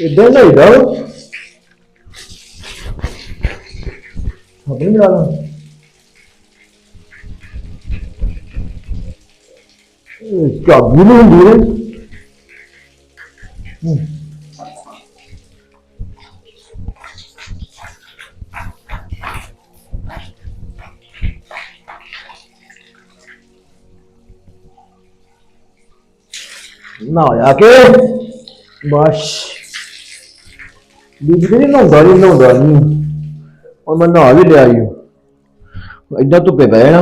ਇਦਾਂ ਨਹੀਂ ਦਾ ਆਪਣੀ ਲਾ ਲਾ ਇਹ ਬੀਬੀ ਨੇ ਨਹਾਉਂਦਾ ਨਹੀਂ ਨਹਾਉਂਦਾ ਨਹੀਂ ਉਹ ਮੈਂ ਨਹਾ ਵੀ ਲਿਆ ਈ ਏਦਾਂ ਧੁੱਪੇ ਬਹਿ ਨਾ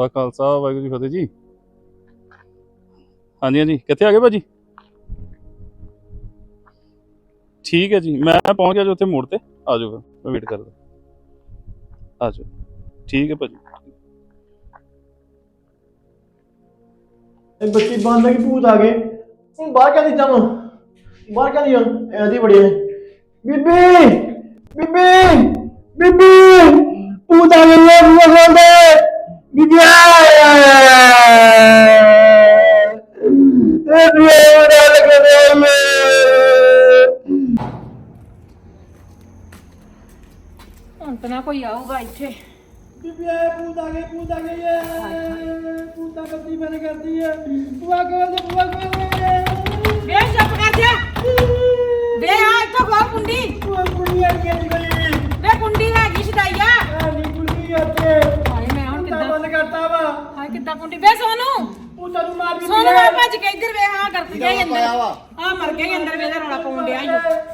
ਵਾਹ ਖਾਲਸਾ, ਵਾਹਿਗੁਰੂ ਜੀ ਫਤਿਹ ਜੀ। ਹਾਂਜੀ ਹਾਂਜੀ। ਕਿੱਥੇ ਆ ਗਏ ਭਾਜੀ? ਠੀਕ ਹੈ ਜੀ। ਮੈਂ ਪਹੁੰਚ ਗਿਆ ਜੀ ਉੱਥੇ ਮੋੜ ਤੇ। ਆ ਜਾਓ ਫਿਰ, ਮੈਂ ਵੇਟ ਕਰਦਾ। ਆ ਜਾਓ। ਠੀਕ ਹੈ ਭਾਜੀ। ਇਹ ਬੱਚੀ ਬੰਦ ਕਿ ਭੂਤ ਆ ਗਏ? ਹੁਣ ਬਾਹਰ ਕਾਦੀ ਜਾਵਾਂ ਬਾਹਰ ਕਾਦੀ ਆ ਐਦੀ ਬੜੀ ਹੈ ਬੀਬੀ! ਬੀਬੀ! ਬੀਬੀ! ਭੂਤ ਆ ਗਏ ਇਹ ਬੂਆ ਖੋਲਦੇ ਹੁਣ ਤਾਂ ਨਾ ਕੋਈ ਆਊਗਾ ਇੱਥੇ। ਬੀਬੀ ਆ ਭੂਤ ਆ ਗਏ ਭੂਤ ਆ ਗਏ ਇਹ ਕਰਦੀ ਹੈ ਬੂਆ ਖੋਲ ਦੇ ਬੂਆ ਖੋਲ ਦੇ ਵੇ ਕਰ ਜਾ ਵੇ ਆ ਇੱਥੋਂ ਖੋਲ ਕੁੰਡੀ। ਬੂਆ ਕੁੜੀ ਆ ਗਈ ਗਈ ਵੇ ਕੁੰਡੀ ਹੈਗੀ ਛਦਾਈਆ। ਆ ਨੀ ਕੁੜੀ ਉੱਥੇ ਹਾਏ, ਮੈਂ ਹੁਣ ਕਿੱਦਾਂ ਬੰਦ ਕਰਤਾ ਵਾ ਹਾਏ, ਕਿੱਦਾਂ ਕੁੰਡੀ? ਵੇ ਸੋਨੂੰ। ਭੂਤਾਂ ਨੂੰ ਮਾਰ ਵੀ ਸੋਨੂੰ ਆ ਭੱਜ ਕੇ ਇੱਧਰ ਵੇ ਹਾਂ ਕਰ ਗਿਆ ਈ ਅੰਦਰ। ਆ ਮਰ ਗਿਆ ਈ ਅੰਦਰ ਵੇ ਦਾ ਰੌਲਾ ਪਾਉਣ ਡਿਆ ਈ।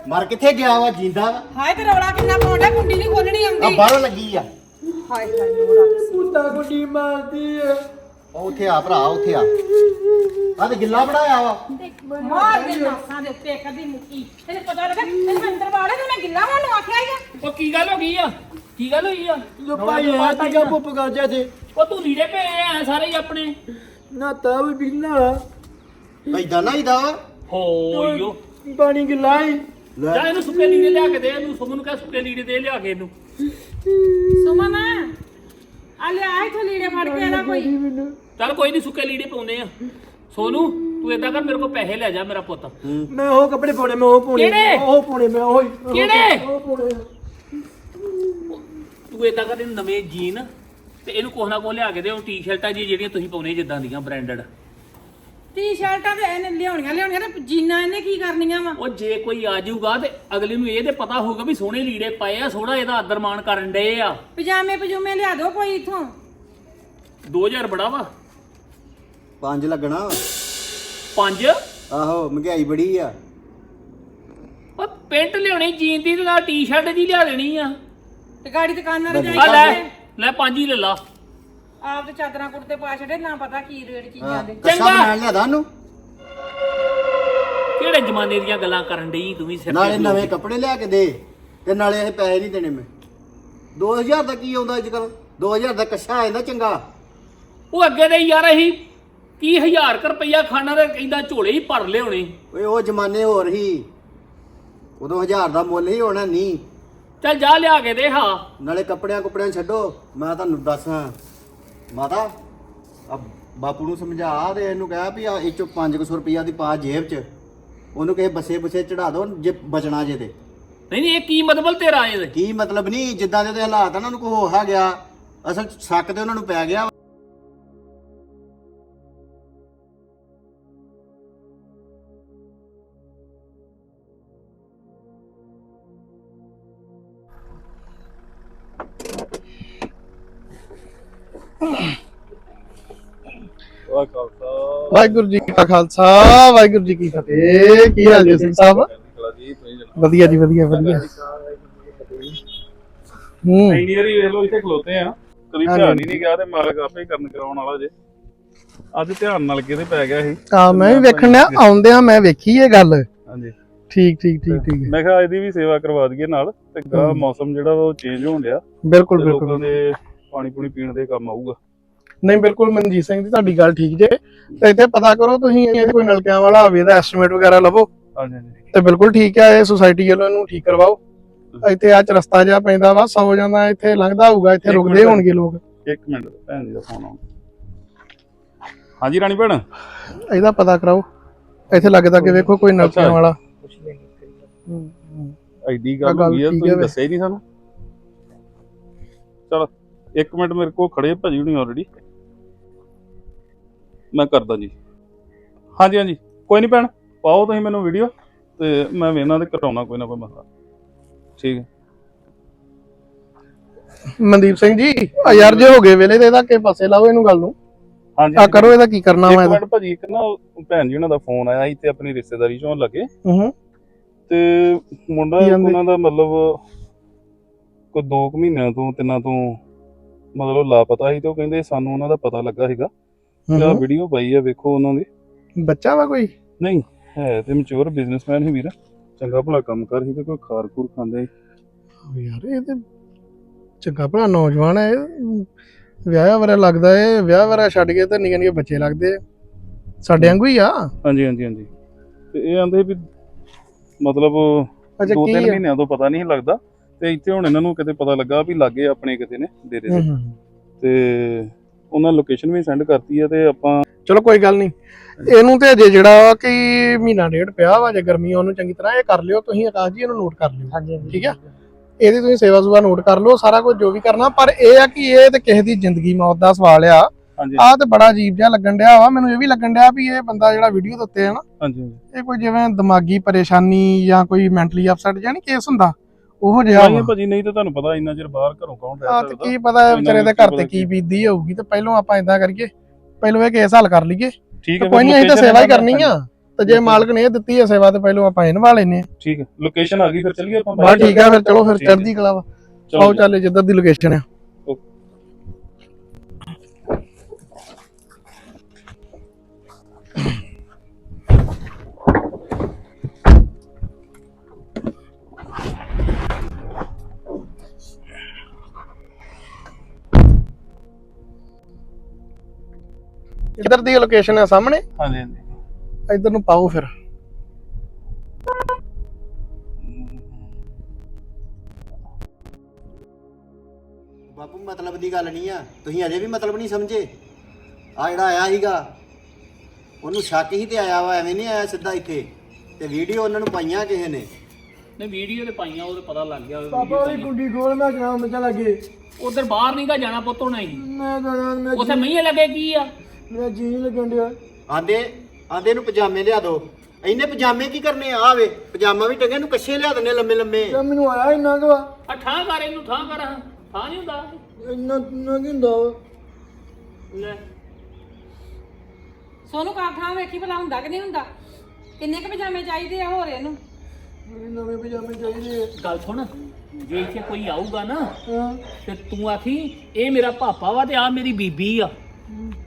ਮਰ ਕਿੱਥੇ ਗਿਆ ਵਾ ਜਿੰਦਾ ਵਾ? ਹਾਏ ਤੇ ਰੌਲਾ ਕਿੰਨਾ ਪਾਉਣ ਡਿਆ ਕੁੰਡੀ ਨਹੀਂ ਖੋਲਣੀ ਆ ਆਉਂਦੀ ਬਾਹਰੋਂ ਲੱਗੀ ਆ। ਹਾਏ ਹਾਏ ਰੌਲਾ। ਭੂਤਾਂ ਗੁੱਡੀ ਮਾਰਦੀ ਹੈ ਉਹ ਉੱਥੇ ਆ ਭਰਾ ਉੱਥੇ ਆ। ਆ ਤੇ ਗਿੱਲਾ ਬਣਾਇਆ ਵਾ। ਮਾਰ ਦੇ ਨਾਸਾਂ ਦੇ ਉੱਤੇ ਕਦੀ ਮੁੱਕੀ ਤੈਨੂੰ ਪਤਾ ਲੱਗਾ ਤੈਨੂੰ ਅੰਦਰ ਵਾੜੇ ਤੇ ਮੈਂ ਗਿੱਲਾ ਹੋਣ ਨੂੰ ਆਖਿਆ ਹੀ ਆ। ਉਹ ਕੀ ਗੱਲ ਹੋ ਗਈ ਆ? ਕੀ ਗੱਲ ਹੋਈ ਆ? ਜੋ ਭਾਈ ਆ ਤੀਗਾ ਪੁੱਪ ਕਰ ਜਾ ਤੇ ਉਹ ਤੂੰ ਲੀੜੇ ਪਏ ਆ ਸਾਰੇ ਹੀ ਆਪਣੇ। ਨਾ ਤਾਂ ਵੀ ਬਿਗਨਾ ਐਦਾਂ ਨਾ ਵਾ ਹੋਇਓ ਪਾਣੀ ਗਿਲਾਈ ਲੈ। ਜਾ ਇਹਨੂੰ ਸੁੱਕੇ ਲੀੜੇ ਲਿਆ ਕੇ ਦੇ ਇਹਨੂੰ ਸੁਮਨ ਨੂੰ ਕਹਿ ਸੁੱਕੇ ਲੀੜੇ ਦੇ ਲਿਆ ਕੇ ਇਹਨੂੰ। ਸੁਮਨ ਆ ਲੈ ਆਈ ਥੋ ਲੀੜੇ ਫੜ ਕੇ ਨਾ ਕੋਈ। ਚੱਲ ਕੋਈ ਨਹੀਂ ਸੁੱਕੇ ਲੀੜੇ ਪਾਉਂਦੇ ਆ। ਸੋਨੂ ਤੂੰ ਏਦਾਂ ਕਰ ਮੇਰੇ ਕੋਲ ਪੈਸੇ ਲੈ ਜਾ ਮੇਰਾ ਪੁੱਤ। ਮੈਂ ਉਹ ਕੱਪੜੇ ਪਾਉਣੇ ਮੈਂ ਉਹ ਪਾਉਣੇ ਕਿਹੜੇ? ਉਹ ਪਾਉਣੇ ਮੈਂ ਉਹ ਹੀ- ਕਿਹੜੇ? ਉਹ ਪਾਉਣੇ ਤੂੰ ਏਦਾਂ ਕਰ ਇਹਨੂੰ ਨਵੇਂ ਜੀਨ ਤੇ ਇਹਨੂੰ ਕੋਹ ਨਾ ਕੋਹ ਲਿਆ ਕੇ ਦੇ ਉਹ ਟੀ-ਸ਼ਰਟਾਂ ਜੀ ਜਿਹੜੀਆਂ ਤੁਸੀਂ ਪਾਉਣੇ ਜਿੱਦਾਂ ਦੀਆਂ ਬ੍ਰਾਂਡਡ ਟੀ-ਸ਼ਰਟਾਂ ਤੇ ਇਹਨੇ ਲਿਆਉਣੀਆਂ ਲਿਆਉਣੀਆਂ ਤੇ ਜੀਨਾਂ ਇਹਨੇ ਕੀ ਕਰਨੀਆਂ ਵਾ? ਉਹ ਜੇ ਕੋਈ ਆ ਜਾਊਗਾ ਤੇ ਅਗਲੇ ਨੂੰ ਇਹ ਤੇ ਪਤਾ ਹੋਊਗਾ ਵੀ ਸੋਹਣੇ ਲੀੜੇ ਪਏ ਆ ਸੋਹਣਾ ਇਹਦਾ ਆਦਰ ਮਾਣ ਕਰਨ ਡਏ ਆ। ਪਜਾਮੇ ਪਜੂਮੇ ਲਿਆ ਦਿਓ ਕੋਈ ਇਥੋਂ। 2000 ਬੜਾ ਵਾ। ਪੰਜ ਲੱਗਣਾ। ਪੰਜ? ਆਹੋ ਮਹਿੰਗਾਈ ਬੜੀ ਆ। ਉਹ ਪੈਂਟ ਲਿਆਉਣੀ ਜੀਨ ਦੀ ਤੇ ਨਾਲ ਟੀ-ਸ਼ਰਟ ਜੀ ਲਿਆ ਦੇਣੀ ਆ। ਤੇ ਗਾੜੀ ਦੁਕਾਨਾਂ ਤੇ ਆ ਜਾਈ। ਲੈ। ਲੈ ਪੰਜ ਹੀ ਲੈ ਲਾ। ਆਪ ਤੇ ਚਾਦਰਾਂ ਕੁੜਤੇ ਪਾ ਛੱਡੇ ਨਾ ਪਤਾ ਕੀ ਰੇਟ ਚੀਜ਼ਾਂ ਦੇ। ਕੱਛਾ ਚੰਗਾ। ਬਣਾਣ ਲਿਆਦਾ ਉਹਨੂੰ। ਕਿਹੜੇ ਜ਼ਮਾਨੇ ਦੀਆਂ ਗੱਲਾਂ ਕਰਨ ਡਈ ਤੂੰ ਵੀ ਸਿਰ ਤੇ ਨਾਲੇ ਨਵੇਂ? ਕੱਪੜੇ ਲਿਆ ਕੇ ਦੇ ਤੇ ਨਾਲੇ ਇਹ ਪੈਸੇ ਨਹੀਂ ਦੇਣੇ ਮੈਂ। 2000 ਦਾ ਕੀ ਆਉਂਦਾ ਅੱਜ ਕੱਲ 2000 ਦਾ ਕੱਛਾ ਆ ਜਾਂਦਾ ਚੰਗਾ। ਉਹ ਅੱਗੇ ਦੇ ਯਾਰ ਅਸੀਂ ਕੀ ਹਜ਼ਾਰ ਕੁ ਰੁਪਈਆ ਖਾਣਾ ਤੇ ਕਹਿੰਦਾ ਝੋਲੇ ਹੀ ਭਰ ਲਿਆਉਣੇ। ਓਏ ਉਹ ਜ਼ਮਾਨੇ ਹੋਰ ਹੀ। ਉਦੋਂ 1000 ਦਾ ਮੁੱਲ ਹੀ ਹੋਣਾ ਨਹੀਂ। ਚੱਲ ਜਾ ਲਿਆ ਕੇ ਦੇ ਹਾਂ। ਨਾਲੇ ਕੱਪੜਿਆਂ ਕੁਪੜਿਆਂ ਛੱਡੋ ਮੈਂ ਤੁਹਾਨੂੰ ਦੱਸਾਂ। ਮਾਤਾ ਆ ਬਾਪੂ ਨੂੰ ਸਮਝਾ ਤੇ ਇਹਨੂੰ ਕਹਿ ਵੀ ਆ ਇਹ ਚੋਂ 500 ਰੁਪਈਆ ਦੀ ਪਾ ਜੇਬ 'ਚ। ਉਹਨੂੰ ਕਿਸੇ ਬੱਸੇ ਬੁੱਸੇ ਚੜਾ ਦਿਓ ਜੇ ਬਚਣਾ ਜੇ ਤੇ। ਨਹੀਂ ਨਹੀਂ ਇਹ ਕੀ ਮਤਲਬ ਤੇਰਾ ਇਹਦੇ ਕੀ ਮਤਲਬ ਨਹੀਂ ਜਿੱਦਾਂ ਦੇ ਉਹਦੇ ਹਾਲਾਤ ਆ ਨਾ ਉਹਨੂੰ ਕੋ ਹੋ ਗਿਆ। ਅਸਲ 'ਚ ਸ਼ੱਕ ਤੇ ਉਹਨਾਂ ਨੂੰ ਪੈ ਗਿਆ। ਵਾਹਿਗੁਰੂ ਜੀ ਕਾ ਖਾਲਸਾ ਵਾਹਿਗੁਰੂ ਜੀ ਕੀ ਫਤਿਹ। ਕੀ ਹਾਲ ਜੀ ਸਿੰਘ ਸਾਹਿਬ? ਵਧੀਆ ਜੀ ਵਧੀਆ ਵਧੀਆ। ਹੂੰ। ਇੰਜੀਨੀਅਰ ਹੀ ਵੇਖ ਇੱਥੇ ਖਲੋਤੇ ਆ। ਕਦੀ। ਧਿਆਨ ਹੀ ਨਹੀਂ ਗਿਆ ਤੇ ਮਾਲਕ ਆਪੇ ਕਰਨ ਕਰਾਉਣ ਵਾਲਾ ਜੇ। ਅੱਜ ਧਿਆਨ ਨਾਲ ਕਿਤੇ ਪੈ ਗਿਆ ਸੀ। ਆ ਮੈਂ ਵੀ ਵੇਖਣ ਆਉਂਦਿਆਂ ਮੈਂ ਵੇਖੀ ਇਹ ਗੱਲ। ਹਾਂਜੀ। ਠੀਕ ਠੀਕ ਠੀਕ ਠੀਕ। ਮੈਂ ਕਿਹਾ ਇਹਦੀ ਵੀ ਸੇਵਾ ਕਰਵਾ ਦਈਏ ਨਾਲ ਤੇ ਗਾ। ਮੌਸਮ ਜਿਹੜਾ ਉਹ ਚੇਂਜ ਹੋਣ ਡਿਆ। ਬਿਲਕੁਲ ਲੋਕਾਂ ਬਿਲਕੁਲ ਦੇ ਪਾਣੀ ਪੂਣੀ ਪੀਣ ਦੇ ਕੰਮ ਆਊਗਾ। ਨਹੀਂ ਬਿਲਕੁਲ ਮਨਜੀਤ ਸਿੰਘ ਜੀ ਤੁਹਾਡੀ ਗੱਲ ਠੀਕ ਜੇ। ਤੇ ਇੱਥੇ ਪਤਾ ਕਰੋ ਤੁਸੀਂ ਇਹ ਕੋਈ ਨਲਕਿਆਂ ਵਾਲਾ ਹੋਵੇ ਦਾ ਐਸਟੀਮੇਟ ਵਗੈਰਾ ਲਵੋ। ਹਾਂਜੀ ਹਾਂਜੀ। ਤੇ ਬਿਲਕੁਲ ਠੀਕ ਹੈ ਇਹ ਸੁਸਾਇਟੀ ਵੱਲੋਂ ਇਹਨੂੰ ਠੀਕ ਕਰਵਾਓ। ਇੱਥੇ ਆ ਰਸਤਾ ਜਿਹਾ ਪੈਂਦਾ ਵਾ ਸੌ ਜਾਂਦਾ ਇੱਥੇ ਲੰਘਦਾ ਹੋਊਗਾ ਇੱਥੇ ਰੁਕਦੇ। ਹੋਣਗੇ ਲੋਕ। ਇੱਕ ਮਿੰਟ ਭੈਣ ਜੀ ਦਾ ਫੋਨ ਆਉਂਦਾ ਹਾਂਜੀ ਰਾਣੀ ਭੈਣ? ਇਹਦਾ ਪਤਾ ਕਰਾਓ। ਇੱਥੇ ਲੱਗਦਾ ਕਿ ਵੇਖੋ ਕੋਈ ਨਲਕਿਆਂ। ਵਾਲਾ। ਐਡੀ ਗੱਲ ਹੋਈ ਆ ਤੁਸੀਂ। ਦੱਸਿਆ ਹੀ ਨਹੀਂ ਸਾਨੂੰ। ਚਲ। ਇੱਕ ਮਿੰਟ ਮੇਰੇ ਕੋਲ ਖੜੇ ਭਾਜੀ ਹੁਣੀ ਆਲਰੇਡੀ ਮੈਂ ਕਰਦਾ ਜੀ। ਹਾਂਜੀ ਹਾਂਜੀ। ਕੋਈ ਨਹੀਂ ਭੈਣ ਪਾਓ ਤੁਸੀਂ ਮੈਨੂੰ ਵੀਡੀਓ ਤੇ ਮੈਂ ਵੇਖਣਾ ਤੇ ਕਟਾਉਣਾ ਕੋਈ ਨਾ ਕੋਈ ਮਸਲਾ। ਠੀਕ ਹੈ। ਮਨਦੀਪ ਸਿੰਘ ਜੀ ਆ ਯਾਰ ਜੇ ਹੋ ਗਏ ਵੇਲੇ ਤੇ ਇਹਦਾ ਕਿ ਪਾਸੇ ਲਾਓ ਇਹਨੂੰ ਗੱਲ ਨੂੰ। ਹਾਂਜੀ ਆ ਕਰੋ ਇਹਦਾ ਕੀ ਕਰਨਾ ਇੱਕ ਵਾ ਇਹਦਾ। ਮਿੰਟ ਭਾਜੀ ਇੱਕ ਨਾ ਭੈਣ ਜੀ ਉਹਨਾਂ ਦਾ ਫੋਨ ਆਇਆ ਇੱਥੇ ਆਪਣੀ ਰਿਸ਼ਤੇਦਾਰੀ ਚੋਂ ਲੱਗੇ। ਹੂੰ ਤੇ ਮੁੰਡਾ ਕੀ ਕਹਿੰਦੇ? ਉਹਨਾਂ ਦਾ ਮਤਲਬ ਕੋਈ 2 ਮਹੀਨਿਆਂ ਤੋਂ ਤਿੰਨਾਂ ਤੋਂ ਮਤਲਬ ਲਾਪਤਾ ਸੀ ਤੇ ਉਹ ਕਹਿੰਦੇ ਸਾਨੂੰ ਉਹਨਾਂ ਦਾ ਪਤਾ ਲੱਗਾ ਸੀਗਾ ਹੂੰ। ਵੀਡੀਓ ਪਾਈ ਆ ਵੇਖੋ ਉਹਨਾਂ ਦੀ। ਬੱਚਾ ਵਾ ਕੋਈ? ਨਹੀਂ ਹੈ ਤੇ ਮੈਚੁਰ ਬਿਜ਼ਨਸਮੈਨ ਹੀ ਵੀਰ। ਚੰਗਾ ਭਲਾ ਕੰਮ ਕਰ ਸੀ ਤੇ ਕੋਈ ਖਾਰ ਖੂਰ ਖਾਂਦਾ ਸੀ। ਯਾਰ ਇਹ ਤੇ ਚੰਗਾ ਭਲਾ ਨੌਜਵਾਨ ਹੈ ਵਿਆਹ ਵਰਾ ਲੱਗਦਾ ਹੈ ਵਿਆਹ ਵਰਾ ਛੱਡ ਕੇ ਤੇ ਨਿੱਕੇ ਨਿੱਕੇ ਬੱਚੇ ਲੱਗਦੇ ਆ। ਸਾਡੇ ਵਾਂਗੂ ਹੀ ਆ। ਹਾਂਜੀ ਹਾਂਜੀ ਹਾਂਜੀ। ਤੇ ਇਹ ਆਂਦੇ ਵੀ ਮਤਲਬ ਅੱਛਾ ਦੋ ਕੀ ਤਿੰਨ ਆ? ਮਹੀਨਿਆਂ ਤੋਂ ਪਤਾ ਨਹੀਂ ਲੱਗਦਾ। ਤੇ ਇੱਥੇ ਹੁਣ ਇਹਨਾਂ ਨੂੰ ਕਿਤੇ ਪਤਾ ਲੱਗਾ ਵੀ ਲਾਗੇ ਆਪਣੇ ਕਿਤੇ ਨੇ ਡੇਰੇ ਦੇ। ਤੇ ਉਹਨਾਂ ਲੋਕੇਸ਼ਨ ਵੀ ਸੈਂਡ ਕਰਤੀ ਆ ਤੇ ਆਪਾਂ ਚਲੋ ਕੋਈ ਗੱਲ ਨਹੀਂ। ਇਹਨੂੰ ਤੇ ਅਜੇ ਜਿਹੜਾ ਕਿ ਮਹੀਨਾ ਡੇਢ ਪਿਆ ਵਾ ਜੇ ਗਰਮੀ ਉਹਨੂੰ ਚੰਗੀ ਤਰ੍ਹਾਂ ਇਹ ਕਰ ਲਿਓ ਤੁਸੀਂ ਆਕਾਸ਼ ਜੀ ਇਹਨੂੰ ਨੋਟ ਕਰ ਲਿਓ। ਹਾਂਜੀ ਠੀਕ ਆ? ਇਹਦੀ ਤੁਸੀਂ ਸੇਵਾ ਸੁਭਾ ਨੋਟ ਕਰ ਲਓ ਸਾਰਾ ਕੁਝ ਜੋ ਵੀ ਕਰਨਾ ਪਰ ਇਹ ਆ ਕਿ ਇਹ ਤੇ ਕਿਸੇ ਦੀ ਜ਼ਿੰਦਗੀ ਮੌਤ ਦਾ ਸਵਾਲ ਆ। ਆ ਤੇ ਬੜਾ ਅਜੀਬ ਜਿਹਾ ਲੱਗਣ ਡਿਆ ਵਾ ਮੈਨੂੰ ਇਹ ਵੀ ਲੱਗਣ ਡਿਆ ਵੀ ਇਹ ਬੰਦਾ ਜਿਹੜਾ ਵੀਡੀਓ ਦੇ ਉੱਤੇ ਹੈ ਨਾ ਹਾਂਜੀ ਹਾਂਜੀ। ਇਹ ਕੋਈ ਜਿਵੇਂ ਦਿਮਾਗੀ ਪਰੇਸ਼ਾਨੀ ਜਾਂ ਕੋਈ ਮੈਂਟਲੀ ਅਪਸੈਟ ਜਾਂ ਨਹੀਂ ਕੇਸ ਹੁੰਦਾ? ਉਹੋ ਜਿਹਾ ਨਹੀਂ ਭਾਜੀ ਨਹੀਂ ਤਾਂ ਤੁਹਾਨੂੰ ਪਤਾ ਇੰਨਾ ਚਿਰ ਬਾਹਰ ਘਰੋਂ ਕੌਣ ਰਹਿ ਸਕਦਾ। ਕੀ ਪਤਾ ਵਿਚਾਰੇ ਨਾ ਦੇ ਘਰ ਤੇ ਕੀ ਬੀਤਦੀ ਹੋਊਗੀ ਤੇ ਪਹਿਲਾਂ ਆਪਾਂ ਇਦਾਂ ਕਰੀਏ। ਪਹਿਲਾਂ ਇਹ ਕੇਸ ਹੱਲ ਕਰ ਲਈਏ। ਠੀਕ ਹੈ ਕੋਈ ਨਹੀਂ ਅਸੀਂ ਤਾਂ ਸੇਵਾ ਹੀ ਇਹਨਾਂ ਕਰਨੀ ਆ। ਤੇ ਜੇ ਮਾਲਕ ਨੇ ਇਹ ਦਿੱਤੀ ਹੈ ਸੇਵਾ ਤੇ ਪਹਿਲਾਂ ਆਪਾਂ ਇਹਨਵਾ ਲੈਨੇ ਆ ਠੀਕ ਹੈ ਲੋਕੇਸ਼ਨ ਆ ਗਈ ਫਿਰ ਚੱਲੀਏ ਆਪਾਂ ਬਸ ਠੀਕ ਆ ਫਿਰ ਚਲੋ ਫਿਰ। ਚੜ੍ਹਦੀ ਕਲਾ ਵਾ। ਆਓ ਚੱਲੇ ਜਿੱਧਰ ਦੀ ਲੋਕੇਸ਼ਨ ਆ। ਕਿੱਧਰ ਦੀ ਲੋਕੇਸ਼ਨ ਆ ਸਾਹਮਣੇ। ਹਾਂਜੀ ਹਾਂਜੀ। ਇੱਧਰ ਨੂੰ ਪਾਓ ਫਿਰ। ਬਾਪੂ ਮਤਲਬ ਦੀ ਗੱਲ ਨਹੀਂ ਆ। ਤੁਸੀਂ ਅਜੇ ਵੀ ਮਤਲਬ ਨਹੀਂ ਸਮਝੇ। ਆ ਜਿਹੜਾ ਆਇਆ ਸੀਗਾ ਉਹਨੂੰ ਸ਼ੱਕ ਹੀ ਤੇ ਆਇਆ ਵਾ ਐਵੇਂ ਨਹੀਂ ਆਇਆ ਸਿੱਧਾ ਇੱਥੇ। ਤੇ ਵੀਡੀਓ ਉਹਨਾਂ ਨੂੰ ਪਾਈਆਂ ਕਿਸੇ ਨੇ। ਨੇ ਵੀਡੀਓ ਤੇ ਪਾਈਆਂ ਉਹ ਤੇ ਪਤਾ ਲੱਗ ਗਿਆ। ਪਾਪਾ ਉਹਦੀ ਗੁੱਡੀ ਖੋਲ ਮੈਂ ਕਰਾਂ ਬੱਚਾ ਲੱਗੇ। ਉਧਰ ਬਾਹਰ ਨਹੀਂ ਗਾ ਜਾਣਾ ਪੁੱਤ ਹੋਣਾ ਹੀ ਮੈਂ ਜਾਣਾ ਮੈਂ ਉਥੇ ਮਹੀਨੇ ਲੱਗੇ ਕੀ ਆ? ਮੇਰਾ ਜੀ ਨਹੀਂ ਲੱਗਣ ਡਿਆ। ਆਂਦੇ ਆਂਦੇ ਨੂੰ ਪਜਾਮੇ ਲਿਆ ਦੋ। ਇੰਨੇ ਪਜਾਮੇ ਕੀ ਕਰਨੇ ਆ ਆਵੇ। ਪਜਾਮਾ ਵੀ ਟੰਗੇ ਨੂੰ ਕੱਛੇ ਲਿਆ ਦਿੰਨੇ ਲੰਮੇ ਲੰਮੇ। ਤੇ ਮੈਨੂੰ ਆਇਆ ਇੰਨਾ ਕੁ। ਆ। ਠਾਂ ਕਰ ਇਹਨੂੰ ਠਾਂ ਕਰ ਠਾਂ ਨਹੀਂ ਹੁੰਦਾ। ਇੰਨਾ ਇੰਨਾ ਕੀ ਹੁੰਦਾ ਵਾ? ਲੈ। ਸੋਨੂੰ ਕਾਠਾਂ ਵੇਖੀ ਭਲਾ ਹੁੰਦਾ ਕਿ ਨਹੀਂ ਹੁੰਦਾ? ਕਿੰਨੇ ਕੁ ਪਜਾਮੇ ਚਾਹੀਦੇ ਆ ਹੋਰ ਇਹਨੂੰ? ਮੈਨੂੰ ਨਵੇਂ ਪਜਾਮੇ ਚਾਹੀਦੇ ਆ। ਗੱਲ ਸੁਣ ਜੇ ਇੱਥੇ ਕੋਈ ਆਊਗਾ ਨਾ ਹਾਂ। ਤੇ ਤੂੰ ਆਖੀ ਇਹ ਮੇਰਾ ਪਾਪਾ ਵਾ ਤੇ ਆ ਮੇਰੀ ਬੀਬੀ ਆ।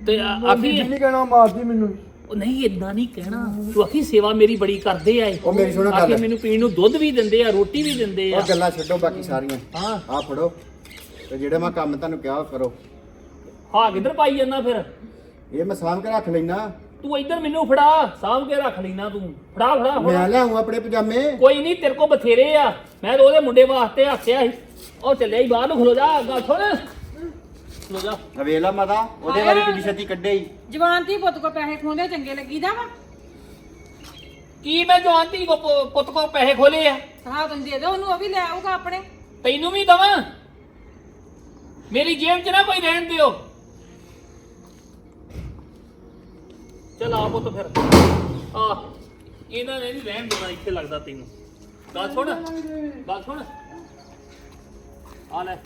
ਤੇ ਆ- ਆਖੀ ਨਹੀਂ ਕਹਿਣਾ ਮਾਰਦੀ ਮੈਨੂੰ। ਉਹ ਨਹੀਂ ਇਦਾਂ ਨਹੀਂ ਕਹਿਣਾ। ਤੂੰ ਆਖੀ ਸੇਵਾ ਮੇਰੀ ਬੜੀ ਕਰਦੇ ਆ ਇਹ। ਉਹ ਮੇਰੀ ਸੁਣੋ ਆਖੀ ਮੈਨੂੰ ਪੀਣ ਨੂੰ ਦੁੱਧ ਵੀ ਦਿੰਦੇ ਆ ਰੋਟੀ ਵੀ ਦਿੰਦੇ ਆ। ਉਹ ਗੱਲਾਂ ਛੱਡੋ ਬਾਕੀ ਸਾਰੀਆਂ। ਹਾਂ। ਆ ਫੜੋ। ਤੇ ਜਿਹੜੇ ਮੈਂ ਕੰਮ ਤੁਹਾਨੂੰ ਕਿਹਾ ਉਹ ਕਰੋ। ਹਾਂ ਕਿੱਧਰ ਪਾਈ ਜਾਂਦਾ ਫਿਰ? ਇਹ ਮੈਂ ਸਾਂਭ ਕੇ ਰੱਖ ਲੈਣਾ ਤੂੰ ਇੱਧਰ ਮੈਨੂੰ ਫੜਾ ਸਾਂਭ ਕੇ ਰੱਖ ਲੈਣਾ ਤੂੰ। ਫੜਾ ਫੜਾ ਫੜਾ। ਮੈਂ ਲਿਆਉਂ ਆਪਣੇ ਪਜਾਮੇ। ਕੋਈ ਨਹੀਂ ਤੇਰੇ ਕੋ ਬਥੇਰੇ ਆ। ਮੈਂ ਤਾਂ ਉਹਦੇ ਮੁੰਡੇ ਵਾਸਤੇ ਹੱਸਿਆ ਸੀ। ਉਹ ਚੱਲਿਆ ਹੀ ਬਾਹਰ ਨੂੰ ਖਲੋ ਜਾ ਗੱਲ ਸੁਣ। ਖਲੋ ਜਾ। ਵੇਲਾ ਮਾਤਾ ਉਹਦੇ ਵਾਲੀ ਕਿੰਨੀ ਛੇਤੀ ਕੱਢੇ ਹੀ ਜਵਾਨ ਧੀ ਪੁੱਤ ਕੋ ਪੈਸੇ ਖੋਂਦੇ ਚੰਗੇ ਲੱਗੀਦਾ ਵਾ। ਕੀ ਮੈਂ ਜਵਾਨਤੀ ਕੋ ਪੁ- ਪੁੱਤ ਕੋ ਪੈਸੇ ਖੋਲੇ ਆ? ਹਾਂ ਤੈਨੂੰ ਦੇ ਦੇ ਉਹਨੂੰ ਉਹ ਵੀ ਲੈ ਆਊਗਾ ਆਪਣੇ। ਤੈਨੂੰ ਵੀ ਦਵਾਂ? ਮੇਰੀ ਜੇਬ 'ਚ ਨਾ ਕੋਈ ਰਹਿਣ ਦਿਓ। ਚਲ ਆ ਪੁੱਤ ਫਿਰ। ਆ ਇਹਨਾਂ ਨੇ ਨਹੀਂ ਰਹਿਣ ਦੇਣਾ ਇੱਥੇ ਲੱਗਦਾ ਤੈਨੂੰ। ਗੱਲ ਸੁਣ ਗੱਲ ਸੁਣ। ਆ ਲੈ।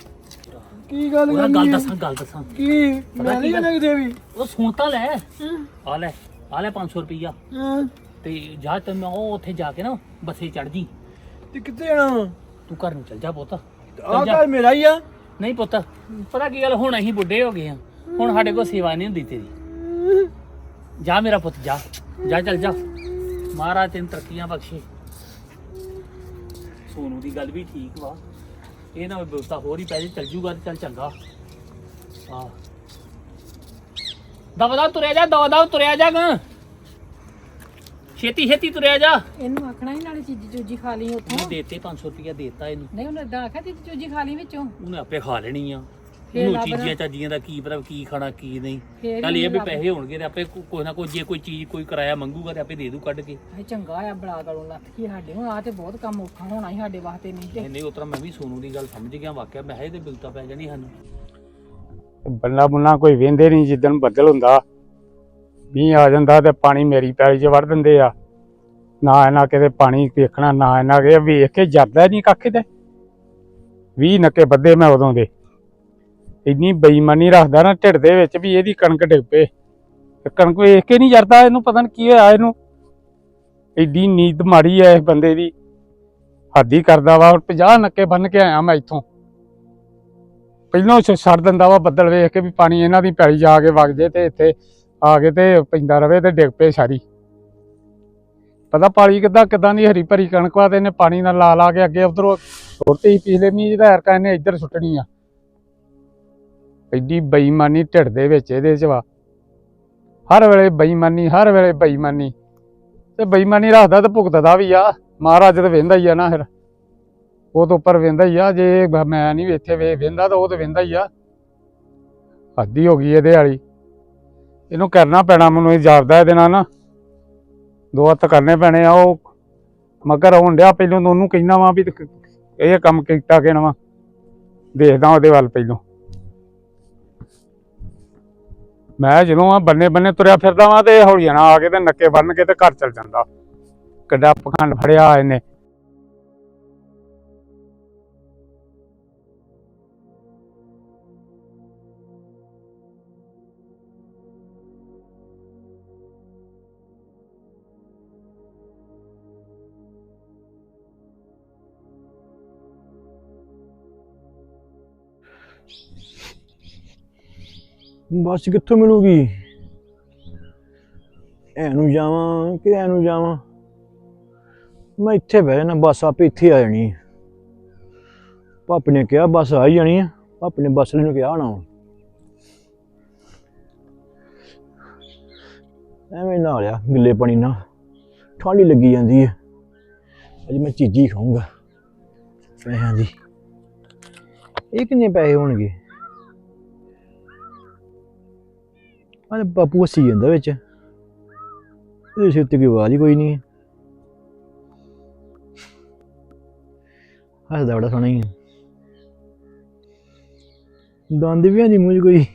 ਕੀ ਗੱਲ ਕਰਨੀ ਗੱਲ ਹੈ? ਦੱਸਾਂ ਗੱਲ ਦੱਸਾਂ। ਕੀ? ਮੈਂ ਨਹੀਂ ਜਾਣਾ ਕਿਤੇ ਵੀ। ਉਹ ਸੁਣ ਤਾਂ ਲੈ। ਆ ਲੈ ਆ ਲੈ 500 ਰੁਪਈਆ। ਹਾਂ। ਤੇ ਜਾ ਤੈਨੂੰ ਉਹ ਉੱਥੇ ਜਾ ਕੇ ਨਾ ਬੱਸੇ ਚੜ ਜੀ। ਤੇ ਕਿੱਥੇ ਜਾਣਾ ਵਾ? ਤੂੰ ਘਰ ਨੂੰ ਚੱਲ ਜਾ ਪੁੱਤ। ਆਹ ਚੱਲ ਜਾ। ਘਰ ਮੇਰਾ ਹੀ ਆ। ਨਹੀਂ ਪੁੱਤ ਪਤਾ ਕੀ ਗੱਲ ਹੁਣ ਅਸੀਂ ਬੁੱਢੇ ਹੋ ਗਏ ਆ। ਹੁਣ ਸਾਡੇ ਕੋਲ ਸੇਵਾ ਨਹੀਂ ਹੁੰਦੀ ਤੇਰੀ। ਜਾ ਮੇਰਾ ਪੁੱਤ ਜਾ। ਜਾ ਚੱਲ ਜਾ। ਮਹਾਰਾਜ ਤੈਨੂੰ ਤਰੱਕੀਆਂ ਬਖਸ਼ੇ। ਸੋਨੂ ਦੀ ਗੱਲ ਵੀ ਠੀਕ ਵਾ। ਇਹ ਨਾ ਬਿਵਸਥਾ ਹੋਰ ਹੀ ਪੈ ਜੇ ਚੱਲ ਜੂਗਾ ਤੇ ਚੱਲ ਚੰਗਾ। ਆ ਦਵਾ ਦਵਾ ਤੁਰਿਆ ਜਾ ਦਵਾ ਦਵਾ ਤੁਰਿਆ ਜਾ ਗਾ। ਛੇਤੀ ਛੇਤੀ ਤੁਰਿਆ ਜਾ। ਇਹਨੂੰ ਆਖਣਾ ਹੀ ਨਾਲੇ ਚੀਜ਼ੀ ਚੂਜੀ ਖਾ ਲਈ ਉੱਥੋਂ। ਦੇਤੇ 500 ਰੁਪਇਆ ਦੇਤਾ ਇਹਨੂੰ। ਨਹੀਂ ਉਹਨੇ ਇਦਾਂ ਆਖਿਆ ਚੀਜ਼ੀ ਚੂਜੀ ਖਾ ਲਈ ਵਿੱਚੋਂ। ਉਹਨੇ ਆਪੇ ਖਾ ਲੈਣੀ ਆ। ਲੱਭ ਚੀਜ਼ੀਆਂ ਚਾਜੀਆਂ ਦਾ ਕੀ ਪਤਾ ਕੀ ਖਾਣਾ ਕੀ ਨਹੀਂ। ਹੀ ਇਹ ਵੀ ਪੈਸੇ ਹੋਣਗੇ ਤੇ ਆਪੇ ਕੋ- ਕੋਈ ਨਾ ਕੋਈ ਜੇ ਕੋਈ ਚੀਜ਼ ਕੋਈ ਕਿਰਾਇਆ ਮੰਗੂਗਾ ਤੇ ਆਪੇ ਦੇ ਦੂ ਕੱਢ ਕੇ। ਇਹ ਚੰਗਾ ਆ ਬੜਾ ਗਲੋਂ ਲੱਥ ਗਈ ਸਾਡੇ ਹੁਣ ਆ ਤੇ ਬਹੁਤ ਕੰਮ ਔਖਾ ਹੋਣਾ ਸੀ ਸਾਡੇ ਵਾਸਤੇ ਨਹੀਂ ਤੇ। ਨਹੀਂ ਉਤਰਾ ਮੈਂ ਵੀ ਸੋਨੂ ਦੀ ਗੱਲ ਸਮਝ ਗਿਆ ਵਾਕਿਆ ਮੈਂ ਇਹਦੇ ਬਿਲਤਾ ਪੈ ਜਾਣੀ ਸਾਨੂੰ ਬੰਨਾ ਬੁੰਨਾ ਕੋਈ ਵੇਂਦੇ ਨਹੀਂ ਜਿੱਦਣ ਬੱਦਲ ਹੁੰਦਾ ਮੀਂਹ ਆ ਜਾਂਦਾ ਤੇ ਪਾਣੀ ਮੇਰੀ ਪੈਲੀ 'ਚ ਵੜ ਦਿੰਦੇ ਆ। ਨਾ ਇਹਨਾਂ ਕਿਤੇ ਪਾਣੀ ਵੇਖਣਾ ਨਾ ਇਹਨਾਂ ਕੇ ਵੇਖ ਕੇ ਜਾਂਦਾ ਨਹੀਂ ਕੱਖ ਤੇ 20 ਨੱਕੇ ਬੱਦੇ ਮੈਂ ਉਦੋਂ ਦੇ। ਇੰਨੀ ਬੇਈਮਾਨੀ ਰੱਖਦਾ ਨਾ ਢਿੱਡ ਦੇ ਵਿੱਚ ਵੀ ਇਹਦੀ ਕਣਕ ਡਿੱਗ ਪਏ। ਤੇ ਕਣਕ ਵੇਖ ਕੇ ਨਹੀਂ ਜਰਦਾ ਇਹਨੂੰ, ਪਤਾ ਨਹੀਂ ਕੀ ਹੋਇਆ ਇਹਨੂੰ। ਐਡੀ ਨੀਂਦ ਮਾੜੀ ਐ ਇਸ ਬੰਦੇ ਦੀ। ਹੱਦ ਕਰਦਾ ਵਾ, ਹੁਣ 50 ਨੱਕੇ ਬੰਨ ਕੇ ਆਇਆ ਮੈਂ ਇੱਥੋਂ। ਪਹਿਲਾਂ ਛ- ਛੱਡ ਦਿੰਦਾ ਵਾ ਬੱਦਲ ਵੇਖ ਕੇ ਵੀ ਪਾਣੀ ਇਹਨਾਂ ਦੀ ਪੈਲੀ ਜਾ ਕੇ ਵਗ ਜੇ ਤੇ ਇੱਥੇ ਆ ਕੇ ਤੇ ਪੈਂਦਾ ਰਵੇ ਤੇ ਡਿੱਗ ਪਏ ਸਾਰੀ। ਪਤਾ ਪਾਲੀ ਕਿੱਦਾਂ ਕਿੱਦਾਂ ਦੀ ਹਰੀ ਭਰੀ ਕਣਕ ਵਾ ਤੇ ਇਹਨੇ ਪਾਣੀ ਨਾਲ ਲਾ ਲਾ ਕੇ ਅੱਗੇ ਉਧਰੋਂ ਸੁੱਟਤੀ ਸੀ ਪਿਛਲੇ ਮੀਂਹ ਦਾ ਹਰਕਾ ਇਹਨੇ ਇੱਧਰ ਸੁੱਟਣੀ ਆ। ਐਡੀ ਬੇਈਮਾਨੀ ਢਿੱਡ ਦੇ ਵਿੱਚ ਇਹਦੇ ਚ ਵਾ। ਹਰ ਵੇਲੇ ਬੇਈਮਾਨੀ, ਹਰ ਵੇਲੇ ਬੇਈਮਾਨੀ। ਤੇ ਬੇਈਮਾਨੀ ਰੱਖਦਾ ਤੇ ਭੁਗਤਦਾ ਵੀ ਆ। ਮਹਾਰਾਜ ਤੇ ਵੇਂਦਾ ਹੀ ਆ ਨਾ ਫਿਰ। ਉਹ ਤੋਂ ਉੱਪਰ ਵੇਂਦਾ ਹੀ ਆ। ਜੇ ਮੈਂ ਨਹੀਂ ਇੱਥੇ ਵੇ ਵੇਂਦਾ ਤਾਂ ਉਹ ਤੇ ਵੇਂਦਾ ਹੀ ਆ। ਹੱਦੀ ਹੋ ਗਈ ਇਹਦੇ ਵਾਲੀ। ਇਹਨੂੰ ਕਰਨਾ ਪੈਣਾ ਮੈਨੂੰ, ਇਹ ਜਾਪਦਾ ਇਹਦੇ ਨਾਲ ਨਾ। ਦੋ ਹੱਥ ਕਰਨੇ ਪੈਣੇ ਆ ਉਹ। ਮਗਰ ਆਉਣ ਡਿਆ ਪਹਿਲੋਂ ਤਾਂ ਉਹਨੂੰ ਕਹਿਣਾ ਵਾ ਵੀ ਇਹ ਕੰਮ ਕੀਤਾ ਕਿ ਨਾ ਦੇਖਦਾ ਉਹਦੇ ਵੱਲ ਪਹਿਲੋਂ। ਮੈਂ ਜਦੋਂ ਆ ਬੰਨੇ ਬੰਨੇ ਤੁਰਿਆ ਫਿਰਦਾ ਵਾਂ ਤੇ ਹੌਲੀ ਜਾਣਾ ਆ ਕੇ ਤੇ ਨੱਕੇ ਬੰਨ ਕੇ ਤੇ ਘਰ ਚਲ ਜਾਂਦਾ। ਕਿੱਡਾ ਪਖੰਡ ਫੜਿਆ ਇਹਨੇ। ਬੱਸ ਕਿੱਥੋਂ ਮਿਲੂਗੀ? ਐਨੂੰ ਜਾਵਾਂ ਕਿ ਐਨੂੰ ਜਾਵਾਂ? ਮੈਂ ਇੱਥੇ ਬਹਿ ਜਾਣਾ, ਬੱਸ ਆਪੇ ਇੱਥੇ ਆ ਜਾਣੀ ਹੈ। ਪਾਪੇ ਨੇ ਕਿਹਾ ਬੱਸ ਆ ਹੀ ਜਾਣੀ ਹੈ। ਪਾਪੇ ਨੇ ਬੱਸ ਨੂੰ ਕਿਹਾ ਹੋਣਾ ਐਵੇਂ ਨਾ ਲਿਆ ਗਿੱਲੇ ਪਾਣੀ ਨਾਲ। ਠੰਡੀ ਲੱਗੀ ਜਾਂਦੀ ਹੈ। ਅੱਜ ਮੈਂ ਚੀਜ਼ੀ ਖਾਊਂਗਾ। ਪੈਸਿਆਂ ਦੀ। ਇਹ ਕਿੰਨੇ ਪੈਸੇ ਹੋਣਗੇ? ਅਰੇ ਬਾਪੂ ਹੱਸੀ ਜਾਂਦਾ ਵਿੱਚ। ਇਹਦੇ ਸਿਰ ਤੇ ਕੋਈ ਆਵਾਜ਼ ਹੀ ਕੋਈ ਨਹੀਂ। ਹੱਸਦਾ ਬੜਾ ਸੋਹਣਾ ਹੀ ਹੈ ਦੰਦ ਵੀ ਨਹੀਂ ਮੂੰਹ 'ਚ ਕੋਈ।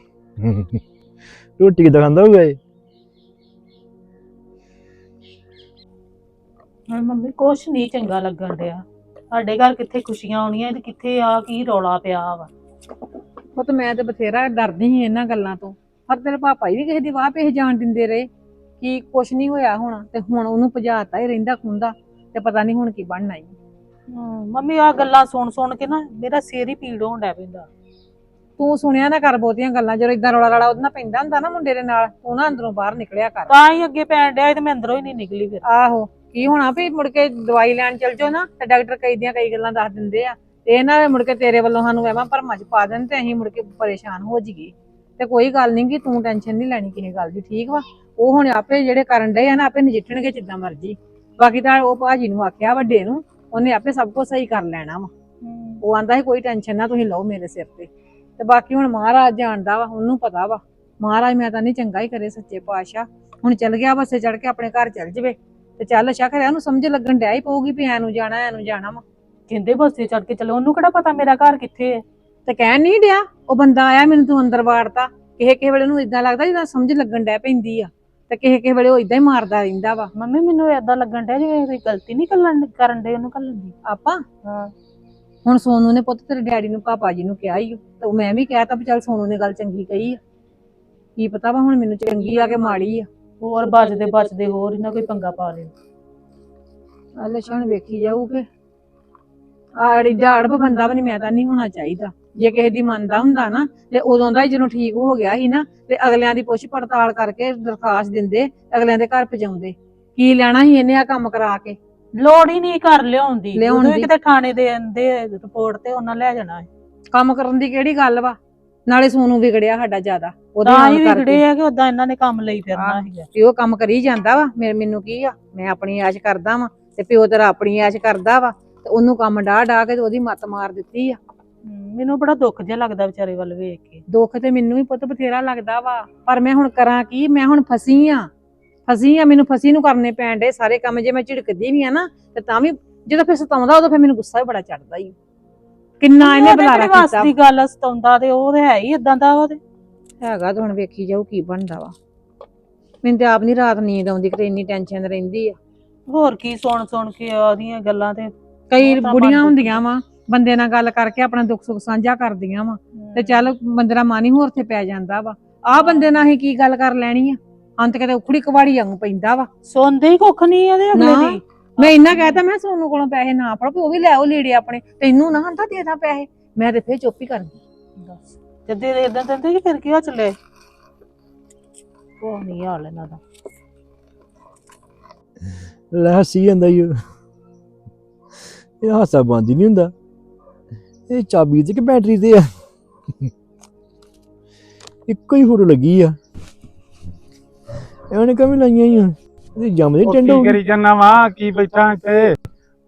ਰੋਟੀ ਕਿੱਦਾਂ ਖਾਂਦਾ ਹੋਊਗਾ ਇਹ? ਹਾਂ ਮੰਮੀ ਕੁਛ ਨਹੀਂ ਚੰਗਾ ਲੱਗਣ ਡਿਆ। ਸਾਡੇ ਘਰ ਕਿੱਥੇ ਖੁਸ਼ੀਆਂ ਆਉਣੀਆਂ ਤੇ ਕਿੱਥੇ ਆ ਕੀ ਰੌਲਾ ਪਿਆ ਵਾ। ਉਹ ਤਾਂ ਮੈਂ ਤੇ ਬਥੇਰਾ ਡਰਦੀ ਸੀ ਇਹਨਾਂ ਗੱਲਾਂ ਤੋਂ। ਪਰ ਤੇਰੇ ਪਾਪਾ ਜੀ ਵੀ ਕਿਸੇ ਦੀ ਵਾਹ ਪੇਹ ਜਾਣ ਦਿੰਦੇ ਰਹੇ ਕਿ ਕੁਛ ਨਹੀਂ ਹੋਇਆ ਹੋਣਾ ਤੇ ਹੁਣ ਉਹਨੂੰ ਭਜਾਤਾ ਹੀ ਰਹਿੰਦਾ ਖੁੰਦਾ ਤੇ ਪਤਾ ਨਹੀਂ ਹੁਣ ਕੀ ਬਣਨਾ ਈ। ਮੰਮੀ ਆ ਗੱਲਾਂ ਸੁਣ ਸੁਣ ਕੇ ਨਾ ਮੇਰਾ ਸਿਰ ਹੀ ਪੀੜ ਹੋਣ ਡੈ ਪੈਂਦਾ। ਤੂੰ ਸੁਣਿਆ ਨਾ ਕਰ ਬਹੁਤੀਆਂ ਗੱਲਾਂ ਜਦੋਂ ਇਦਾਂ ਰੌਲਾ ਰੌਲਾ ਉਹਦੇ ਨਾਲ ਪੈਂਦਾ ਹੁੰਦਾ ਨਾ ਮੁੰਡੇ ਦੇ ਨਾਲ ਤੂੰ ਨਾ ਅੰਦਰੋਂ ਬਾਹਰ ਨਿਕਲਿਆ ਕਰ। ਤਾਂ ਹੀ ਅੱਗੇ ਪੈਣ ਡਿਆ ਤੇ ਮੈਂ ਅੰਦਰੋਂ ਹੀ ਨਹੀਂ ਨਿਕਲੀ ਫਿਰ। ਆਹੋ ਕੀ ਹੋਣਾ ਵੀ ਮੁੜ ਕੇ ਦਵਾਈ ਲੈਣ ਚਲ ਜਾਓ ਨਾ ਤੇ ਡਾਕਟਰ ਕਈ ਦੀਆਂ ਕਈ ਗੱਲਾਂ ਦੱਸ ਦਿੰਦੇ ਆ। ਤੇ ਇਹਨਾਂ ਦੇ ਮੁੜ ਕੇ ਤੇਰੇ ਵੱਲੋਂ ਸਾਨੂੰ ਐਵੇਂ ਭਰਮਾਂ ਚ ਪਾ ਦੇਣ ਤੇ ਅਸੀਂ ਮੁੜ ਕੇ ਪਰੇਸ਼ਾਨ ਹੋ ਜਾਈਏ। ਤੇ ਕੋਈ ਗੱਲ ਨਹੀਂ ਕਿ ਤੂੰ ਟੈਨਸ਼ਨ ਨਹੀਂ ਲੈਣੀ ਕਿਸੇ ਗੱਲ ਦੀ ਠੀਕ ਵਾ? ਉਹ ਹੁਣ ਆਪੇ ਜਿਹੜੇ ਕਰਨ ਡਏ ਆ ਨਾ ਆਪੇ ਨਜਿੱਠਣਗੇ ਜਿੱਦਾਂ ਮਰਜ਼ੀ। ਬਾਕੀ ਤਾਂ ਉਹ ਭਾਜੀ ਨੂੰ ਆਖਿਆ ਵੱਡੇ ਨੂੰ ਉਹਨੇ ਆਪੇ ਸਭ ਕੁਝ ਸਹੀ ਕਰ ਲੈਣਾ ਵਾ। ਉਹ ਆਂਦਾ ਸੀ ਕੋਈ ਟੈਨਸ਼ਨ ਨਾ ਤੁਸੀਂ ਲਓ ਮੇਰੇ ਸਿਰ ਤੇ। ਤੇ ਬਾਕੀ ਹੁਣ ਮਹਾਰਾਜ ਜਾਣਦਾ ਵਾ ਉਹਨੂੰ ਪਤਾ ਵਾ। ਮਹਾਰਾਜ ਮੈਂ ਤਾਂ ਨਹੀਂ ਚੰਗਾ ਹੀ ਕਰੇ ਸੱਚੇ ਪਾਤਸ਼ਾਹ। ਹੁਣ ਚੱਲ ਗਿਆ ਬੱਸੇ ਚੜ ਕੇ ਆਪਣੇ ਘਰ ਚੱਲ ਜਵੇ। ਤੇ ਚੱਲ ਖਰਿਆ ਉਹਨੂੰ ਸਮਝ ਲੱਗਣ ਡਿਆ ਹੀ ਪਊਗੀ ਵੀ ਐਨੂੰ ਜਾਣਾ ਐਨੂੰ ਜਾਣਾ ਵਾ। ਕਹਿੰਦੇ ਬੱਸੇ ਚੜ ਕੇ ਚਲੋ ਉਹਨੂੰ ਕਿਹੜਾ ਪਤਾ ਮੇਰਾ ਘਰ ਕਿੱਥੇ ਹੈ? ਤੇ ਕਹਿਣ ਨਹੀਂ ਡਿਆ ਉਹ ਬੰਦਾ ਆਇਆ ਮੈਨੂੰ ਤੂੰ ਅੰਦਰ ਵਾੜਤਾ। ਕਿਸੇ ਕਿਸੇ ਵੇਲੇ ਨੂੰ ਇਦਾਂ ਲੱਗਦਾ ਜਿੱਦਾਂ ਸਮਝ ਲੱਗਣ ਡੈ ਪੈਂਦੀ ਆ। ਤੇ ਕਿਸੇ ਕਿਸੇ ਵੇਲੇ ਉਹ ਇਦਾਂ ਹੀ ਮਾਰਦਾ ਰਹਿੰਦਾ ਵਾ। ਮੰਮੀ ਮੈਨੂੰ ਏਦਾਂ ਲੱਗਣ ਡਿਆ ਜਿਵੇਂ ਕੋਈ ਗਲਤੀ ਨਹੀਂ ਕਰਨ ਕਰਨ ਦੇ ਉਹਨੂੰ ਕੱਲਣ ਦੀ। ਆਪਾਂ? ਹਾਂ। ਹੁਣ ਸੋਨੂ ਨੇ ਪੁੱਤ ਤੇਰੇ ਡੈਡੀ ਨੂੰ ਪਾਪਾ ਜੀ ਨੂੰ ਕਿਹਾ ਹੀ ਤੇ ਮੈਂ ਵੀ ਕਹਿਤਾ ਵੀ ਚੱਲ ਸੋਨੂ ਨੇ ਗੱਲ ਚੰਗੀ ਕਹੀ ਆ। ਕੀ ਪਤਾ ਵਾ ਹੁਣ ਮੈਨੂੰ ਚੰਗੀ ਆ ਕਿ ਮਾੜੀ ਆ। ਹੋਰ ਬਚਦੇ ਬਚਦੇ ਹੋਰ ਇਹਨਾਂ ਕੋਈ ਪੰਗਾ ਪਾ ਲੇ ਆ ਲੱਛਣ ਵੇਖੀ ਜਾਊਗੇ। ਆੜੀ ਝਾੜਪ ਬੰਦਾ ਵੀ ਨੀ ਮੈਂ ਤਾਂ ਨਹੀਂ ਹੋਣਾ ਚਾਹੀਦਾ। ਜੇ ਕਿਸੇ ਦੀ ਮੰਨਦਾ ਹੁੰਦਾ ਨਾ ਤੇ ਉਦੋਂ ਦਾ ਹੀ ਜਦੋਂ ਠੀਕ ਹੋ ਗਿਆ ਸੀ ਨਾ ਤੇ ਅਗਲਿਆਂ ਦੀ ਪੁੱਛ ਪੜਤਾਲ ਕਰਕੇ ਦਰਖਾਸਤ ਦਿੰਦੇ ਅਗਲਿਆਂ ਦੇ ਘਰ ਪਹੁੰਚਾਉਂਦੇ ਕੀ ਲੈਣਾ ਸੀ ਇਹਨੇ ਆ ਕੰਮ ਕਰਾ ਕੇ? ਲੋੜ ਹੀ ਨਹੀਂ ਘਰ ਲਿਆਉਣ ਦੀ ਲਿਆਉਣ ਉਦੋਂ ਹੀ ਦੀ। ਕਿਤੇ ਥਾਣੇ ਦੇ ਆਂਦੇ ਰਿਪੋਰਟ ਤੇ ਉਹਨਾਂ ਲੈ ਜਾਣਾ ਹੈ। ਕੰਮ ਕਰਨ ਦੀ ਕਿਹੜੀ ਗੱਲ ਵਾ? ਨਾਲੇ ਸੋਨੂੰ ਵਿਗੜਿਆ ਸਾਡਾ ਜ਼ਿਆਦਾ। ਉਹਦੇ ਤਾਂ ਨਾਲ ਕਰਕੇ। ਵਿਗੜੇ ਆ ਕਿ ਉਦਾਂ ਇਹਨਾਂ ਨੇ ਕੰਮ ਲਈ ਫਿਰਨਾ। ਸੀਗਾ। ਪਿਓ ਕੰਮ ਕਰੀ ਜਾਂਦਾ ਵਾ। ਮੇਰੇ ਮੈਨੂੰ ਕੀ ਆ? ਮੈਂ ਆਪਣੀ ਐਸ਼ ਕਰਦਾ ਵਾਂ ਤੇ ਪਿਓ ਤੇਰਾ ਆਪਣੀ ਐਸ਼ ਕਰਦਾ ਵਾ। ਤੇ ਉਹਨੂੰ ਕੰਮ ਡਾਹ ਡਾਹ ਕੇ ਤੇ ਉਹਦੀ ਮੱਤ ਮਾਰ ਦਿੱਤੀ ਆ। ਮੈਨੂੰ ਬੜਾ ਦੁੱਖ ਜਿਹਾ ਲੱਗਦਾ ਵਿਚਾਰੇ ਵੱਲ ਵੇਖ ਕੇ। ਦੁੱਖ ਤੇ ਮੈਨੂੰ ਵੀ ਪੁੱਤ ਬਥੇਰਾ ਲੱਗਦਾ ਵਾ ਪਰ ਮੈਂ ਹੁਣ ਕਰਾਂ ਕੀ? ਮੈਂ ਹੁਣ ਫਸੀ ਆ। ਫਸੀ ਆ ਮੈਨੂੰ ਫਸੀ ਨੂੰ ਕਰਨੇ ਪੈਣ ਡੇ ਸਾਰੇ ਕੰਮ ਜੇ ਮੈਂ ਝਿੜਕਦੀ ਵੀ ਆ ਨਾ ਤੇ ਤਾਂ ਵੀ ਜਦੋਂ ਫਿਰ ਸਤਾਉਂਦਾ ਉਦੋਂ ਫਿਰ ਮੈਨੂੰ ਗੁੱਸਾ ਵੀ ਬੜਾ ਚੜਦਾ ਹੀ ਕਿੰਨਾ ਇਹਨੇ ਬੁਲਾਰਾ ਕੀਤਾ। ਦੀ ਗੱਲ ਸਤਾਉਂਦਾ ਤੇ ਉਹ ਤੇ ਹੈ ਹੀ ਇਦਾਂ ਦਾ ਵਾ ਤੇ। ਹੈਗਾ ਤਾਂ ਹੁਣ ਵੇਖੀ ਜਾਊ ਕੀ ਬਣਦਾ ਵਾ। ਮੈਨੂੰ ਤੇ ਆਪ ਨਹੀਂ ਰਾਤ ਨੀਂਦ ਆਉਂਦੀ ਕਿਤੇ ਇੰਨੀ ਟੈਨਸ਼ਨ ਰਹਿੰਦੀ ਆ। ਹੋਰ ਕੀ ਸੁਣ ਸੁਣ ਕੇ ਉਹਦੀਆਂ ਗੱਲਾਂ ਤੇ। ਕਈ ਉਹ ਬੁੜੀਆਂ ਹੁੰਦੀਆਂ ਵਾ ਬੰਦੇ ਨਾਲ ਗੱਲ ਕਰਕੇ ਆਪਣਾ ਦੁੱਖ ਸੁੱਖ ਸਾਂਝਾ ਕਰਦੀਆਂ ਵਾ। ਤੇ ਚੱਲ ਬੰਦੇ ਦਾ ਮਨ ਹੀ ਹੋਰ ਤੇ ਪੈ ਜਾਂਦਾ ਵਾ। ਆਹ ਬੰਦੇ ਨਾਲ ਹੀ ਕੀ ਗੱਲ ਕਰ ਲੈਣੀ ਆ? ਅੰਤ ਕਿਤੇ ਉਖੜੀ ਕਵਾੜੀ ਵਾਂਗੂ ਪੈਂਦਾ ਵਾ। ਸੁਣਦੇ ਹੀ ਕੁੱਖ ਨਹੀਂ ਇਹਦੇ ਅਗਲੇ ਨਾ। ਦੀ। ਮੈਂ ਇੰਨਾ ਕਹਿਤਾ ਮੈਂ ਸੋਨੂੰ ਕੋਲੋਂ ਪੈਸੇ ਨਾ ਫੜੋ ਵੀ ਉਹ ਵੀ ਲੈ ਆਓ ਲੀੜੇ ਆਪਣੇ। ਤੈਨੂੰ ਨਾ ਆਂਦਾ ਦੇ ਦਾਂ ਪੈਸੇ। ਮੈਂ ਤੇ ਫੇਰ ਚੁੱਪ ਹੀ ਕਰ ਗਈ। ਦੱਸ। ਤੇ ਦੇ ਇਦਾਂ ਦਿੰਦੇ ਕਿ ਫਿਰ ਕੀ ਹੋ ਚੱਲੇ? ਉਹ ਨਹੀਂ ਹਾਲ ਇਹਨਾਂ ਦਾ। ਲੈ ਹੱਸੀ ਜਾਂਦਾ ਈ ਉਹ। ਇਹ ਹਾਸਾ ਬੰਦ ਹੀ ਨਹੀਂ ਹੁੰਦਾ। ਇਹ ਚਾਬੀ ਤੇ ਕਿ ਬੈਟਰੀ ਤੇ ਆ। ਇੱਕੋ ਹੀ ਫੋਟੋ ਲੱਗੀ ਆ। ਇਹਨੇ ਕਮੀ ਲਾਈਆਂ ਹੀ ਆ ਇਹਦੀ ਜੰਮਦੀ ਟਿੰਡ ਹੋ ਕੀ ਕਰੀ ਜੰਨਾ ਵਾ? ਕੀ ਬੈਠਾ ਇੱਥੇ?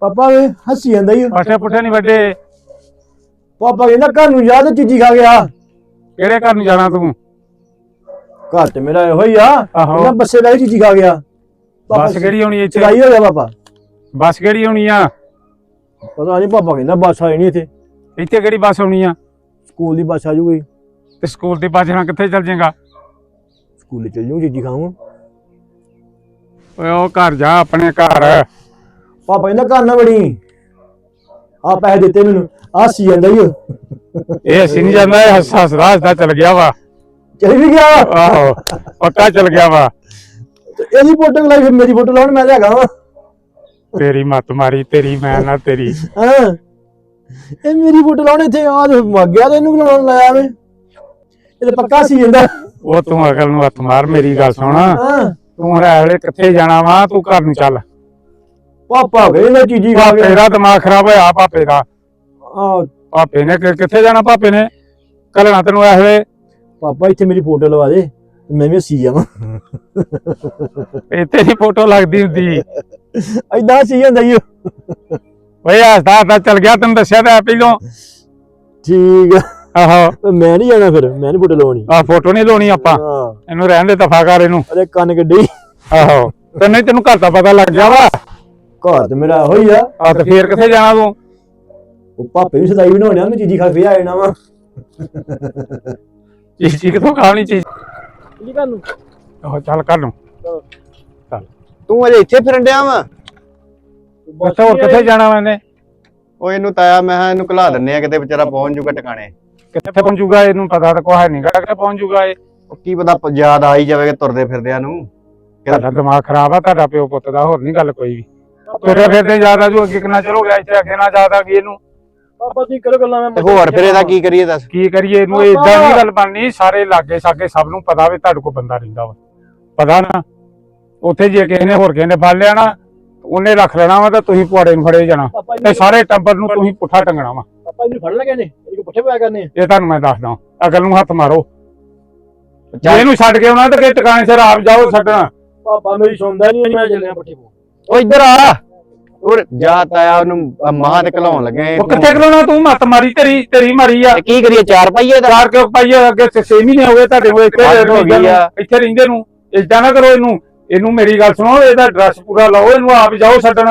ਪਾਪਾ ਵੇ ਹੱਸੀ ਜਾਂਦਾ ਉਹ। ਪਾਠੇ ਪੁੱਠੇ ਨਹੀਂ ਵੱਡੇ। ਪਾਪਾ ਕਹਿੰਦਾ ਘਰ ਨੂੰ ਤੇ ਚੀਜੀ ਖਾ ਗਿਆ ਕਿਹੜੇ ਘਰ ਨੂੰ ਜਾਣਾ ਤੂੰ? ਘਰ ਤੇ ਮੇਰਾ ਇਹੋ ਹੀ ਆ। ਕਹਿੰਦਾ ਬੱਸੇ ਕੇ ਚੀਜੀ ਖਾ ਗਿਆ ਬੱਸ ਕਿਹੜੀ ਆਉਣੀ ਇੱਥੇ? ਚਲਾਈ ਹੋ ਗਿਆ ਪਾਪਾ। ਬੱਸ ਕਿਹੜੀ ਆਉਣੀ ਆ? ਪਤਾ ਨਹੀਂ ਪਾਪਾ ਕਹਿੰਦਾ ਬੱਸ ਆਈ ਨਹੀਂ ਇੱਥੇ। ਇੱਥੇ ਕਿਹੜੀ ਬੱਸ ਆਉਣੀ ਆ? ਸਕੂਲ ਦੀ ਬੱਸ ਆ ਜੂਗੀ। ਤੇ ਸਕੂਲ ਦੀ ਬੱਸ ਨਾਲ ਕਿੱਥੇ ਚੱਲ ਜਾਏਗਾ? ਸਕੂਲੇ ਚੱਲ ਜੂ ਚੀਜੀ ਖਾਵਾਂ ਓਏ ਉਹ ਘਰ ਜਾ ਆਪਣੇ ਘਰ। ਪਾਪਾ ਕਹਿੰਦਾ ਘਰ ਨਾ ਵੜੀ ਆ ਪੈਸੇ ਦਿੱਤੇ ਮੈਨੂੰ ਆ ਸੀ ਜਾਂਦਾ ਉਹ। ਇਹ ਅਸੀਂ ਨਹੀਂ ਜਾਂਦਾ ਇਹ ਹੱਸ ਹੱਸਦਾ ਹੱਸਦਾ ਚੱਲ ਗਿਆ ਵਾ। ਚਲ ਵੀ ਗਿਆ ਆਹੋ ਪੱਕਾ ਚੱਲ ਗਿਆ ਵਾ। ਇਹਦੀ ਫੋਟੋ ਲਾਈ ਫਿਰ ਮੇਰੀ ਫੋਟੋ ਲਾਉਣ ਮੈਂ ਲਿਆਗਾ ਵਾ ਤੇਰੀ ਮੱਤ ਮਾਰੀ ਤੇਰੀ ਮੈਂ ਨਾ ਤੇਰੀ। ਹਾਂ। ਇਹ ਮੇਰੀ ਫੋਟੋ ਲਾਉਣ ਇੱਥੇ ਆ ਤੇ ਮੱਗ ਗਿਆ ਤੇ ਇਹਨੂੰ ਲਾਉਣ ਲਾਇਆ ਵੇ ਇਹ ਤੇ ਪੱਕਾ ਸੀ ਜਾਂਦਾ ਉਹ ਤੂੰ ਅਕਲ ਨੂੰ ਹੱਥ ਮਾਰ ਮੇਰੀ ਗੱਲ ਸੁਣ। ਹਾਂ। ਤੂੰ ਹੁਣ ਇਹ ਵੇਲੇ ਕਿੱਥੇ ਜਾਣਾ ਵਾ? ਤੂੰ ਘਰ ਨੂੰ ਚੱਲ। ਪਾਪਾ ਕਹਿੰਦਾ ਚੀਜੀ ਖਾ ਗਿਆ ਤੇਰਾ ਦਿਮਾਗ ਖਰਾਬ ਹੋਇਆ ਪਾਪੇ ਦਾ। ਆ ਪਾਪੇ ਨੇ ਕਿ- ਕਿੱਥੇ ਜਾਣਾ ਪਾਪੇ ਨੇ? ਕੱਲਣਾ ਤੈਨੂੰ ਇਹ ਵੇਲੇ ਪਾਪਾ ਇੱਥੇ ਮੇਰੀ ਫੋਟੋ ਲਵਾ ਦੇ ਤੇ ਮੈਂ ਵੀ ਸੀ ਜਾਵਾਂ। ਇੱਥੇ ਨਹੀਂ ਫੋਟੋ ਲੱਗਦੀ ਹੁੰਦੀ। ਐਦਾਂ ਸੀ ਜਾਂਦਾ ਉਹ। ਓਏ ਹੱਸਦਾ ਹੱਸਦਾ ਚੱਲ ਗਿਆ ਤੈਨੂੰ ਦੱਸਿਆ ਤਾਂ ਹੈ ਪਹਿਲੋਂ। ਠੀਕ ਆ। ਆਹੋ। ਤੇ ਮੈਂ ਨਹੀਂ ਜਾਣਾ ਫਿਰ ਮੈਂ ਨਹੀਂ ਫੋਟੋ ਲਵਾਉਣੀ ਆ ਫੋਟੋ ਨਹੀਂ ਲਾਉਣੀ ਆਪਾਂ। ਹਾਂ। ਇਹਨੂੰ ਰਹਿਣ ਦੇ ਦਫਾ ਕਰ ਇਹਨੂੰ। ਅਰੇ ਕੰਨ ਗੱਡੀ ਆਹੋ। ਤੇ ਨਹੀਂ ਤੈਨੂੰ ਘਰ ਦਾ ਪਤਾ ਲੱਗ ਗਿਆ ਵਾ? ਘਰ ਤੇ ਮੇਰਾ ਇਹੋ ਹੀ ਆ। ਆ ਤੇ ਫੇਰ ਕਿੱਥੇ ਜਾਣਾ ਤੂੰ? ਉਹ ਪਾਪੇ ਵੀ ਸਦਾਈ ਬਣਾਉਣਿਆ ਮੈਂ ਚੀਜੀ ਖਾ ਕੇ ਆ ਜਾਣਾ ਵਾ। ਚੀਜ਼ ਚੀਜ਼ ਕਿਥੋਂ ਖਾਣੀ ਚੀਜ਼? ਕੀ ਕਰਨ ਨੂੰ? ਆਹੋ ਚੱਲ ਕਰ ਨੂੰ। ਤੂੰ ਅਜੇ ਇੱਥੇ ਫਿਰਨ ਡਿਆ ਵਾ? ਅੱਛਾ ਹੋਰ ਕਿੱਥੇ ਜਾਣਾ ਮੈਨੇ ਉਹ ਇਹਨੂੰ ਤਾਇਆ ਮੈਂ ਕਿਹਾ ਇਹਨੂੰ ਘਲਾ ਦਿੰਨੇ ਆ ਕਿਤੇ ਵਿਚਾਰਾ ਪਹੁੰਚ ਜੂਗਾ ਟਿਕਾਣੇ। ਕਿੱਥੇ ਪਹੁੰਚੂਗਾ ਇਹਨੂੰ ਪਤਾ ਤਾਂ ਕੋਈ ਹੈ ਨਹੀਂ ਕਿੱਥੇ ਪਹੁੰਚੂਗਾ ਇਹ? ਉਹ ਕੀ ਪਤਾ ਪ- ਯਾਦ ਆ ਹੀ ਜਾਵੇਗਾ ਤੁਰਦੇ ਫਿਰਦਿਆਂ ਨੂੰ। ਤੁਹਾਡਾ ਦਿਮਾਗ ਖਰਾਬ ਆ ਤੁਹਾਡਾ ਪਿਓ ਪੁੱਤ ਦਾ ਹੋਰ ਨਹੀਂ ਗੱਲ ਕੋਈ ਵੀ। ਤੁਰੇ ਫਿਰਦੇ ਜ਼ਿਆਦਾ ਜੋ ਅੱਗੇ ਕਿੰਨਾ ਚਲੋ ਗਿਆ ਇੱਥੇ ਅੱਗੇ ਨਾ ਜ਼ਿਆਦਾ ਕੀ ਇਹਨੂੰ। ਪਾਪਾ ਤੁਸੀਂ ਕਰੋ ਗੱਲਾਂ ਮੈਂ ਤੇ ਹੋਰ ਫਿਰ ਇਹਦਾ ਕੀ ਕਰੀਏ ਦੱਸ। ਕੀ ਕਰੀਏ ਇਹਨੂੰ ਇਦਾਂ ਨਹੀਂ ਗੱਲ ਬਣਨੀ ਸਾਰੇ ਲਾਗੇ ਸਾਗੇ ਸਭ ਨੂੰ ਪਤਾ ਵੀ ਤੁਹਾਡੇ ਕੋਲ ਬੰਦਾ ਰਹਿੰਦਾ ਵਾ। ਪਤਾ ਨਾ ਉੱਥੇ ਜੇ ਕਿਸੇ ਨੇ ਹੋਰ ਕਿਸੇ ਨੇ ਫੜ ਲਿਆ ਨਾ ਉਹਨੇ ਰੱਖ ਲੈਣਾ ਵਾ ਤਾਂ ਤੁਸੀਂ ਪੁਆੜੇ ਨੂੰ ਫੜੇ ਜਾਣਾ। ਤੇ ਸਾਰੇ ਟੱਬਰ ਨੂੰ ਤੁਸੀਂ ਪੁੱਠਾ ਟੰਗਣਾ ਵਾ। ਪਾਪਾ ਇਹਨੂੰ ਫੜ ਲਗੇ ਨੇ ਇਹਦੇ ਕੋ ਪੁੱਠੇ ਪਿਆ ਕਰਨੇ ਇਹ ਤੁਹਾਨੂੰ ਮੈਂ ਦੱਸਦਾ ਅਕਲ ਨੂੰ ਹੱਥ ਮਾਰੋ। ਜੇ ਇਹਨੂੰ ਛੱਡ ਕੇ ਆਉਣਾ ਤਾਂ ਕਿ ਟਿਕਾਣੇ ਸਿਰ ਆਪ ਜਾਓ ਛੱਡਣਾ। ਪਾਪਾ ਮੇਰੀ ਸੁਣਦਾ ਨਹੀਂ ਮੈਂ ਚੱਲਿਆ ਪੁੱਠੇ ਪੋ ਉਹ ਇੱਧਰ ਆ। ਉਹ ਜਾ ਤਾਇਆ ਉਹਨੂੰ ਮਾਂ ਤੇ ਘਲਾਉਣ ਲੱਗੇ ਉਹ ਕਿੱਥੇ ਕਰਾਉਣਾ ਤੂੰ ਮੱਤ ਮਾਰੀ ਤੇਰੀ ਤੇਰੀ ਮਾਰੀ ਆ। ਤੇ ਕੀ ਕਰੀਏ ਚਾਰ ਪਾਈਏ ਦਾ ਚਾਰ ਕਿਉਂ ਪਾਈਏ? ਅੱਗੇ 6 ਮਹੀਨੇ ਹੋ ਗਏ ਤੁਹਾਡੇ ਕੋਲ ਇੱਥੇ ਹੱਦ ਹੋ ਗਈ ਆ। ਇੱਥੇ ਰਹਿੰਦੇ ਨੂੰ। ਇਦਾਂ ਨਾ ਕਰੋ ਇਹਨੂੰ। ਇਹਨੂੰ ਮੇਰੀ ਗੱਲ ਸੁਣੋ ਇਹਦਾ ਐਡਰੈਸ ਪੂਰਾ ਲਾਓ ਇਹਨੂੰ ਆਪ ਜਾਓ ਛੱਡਣ।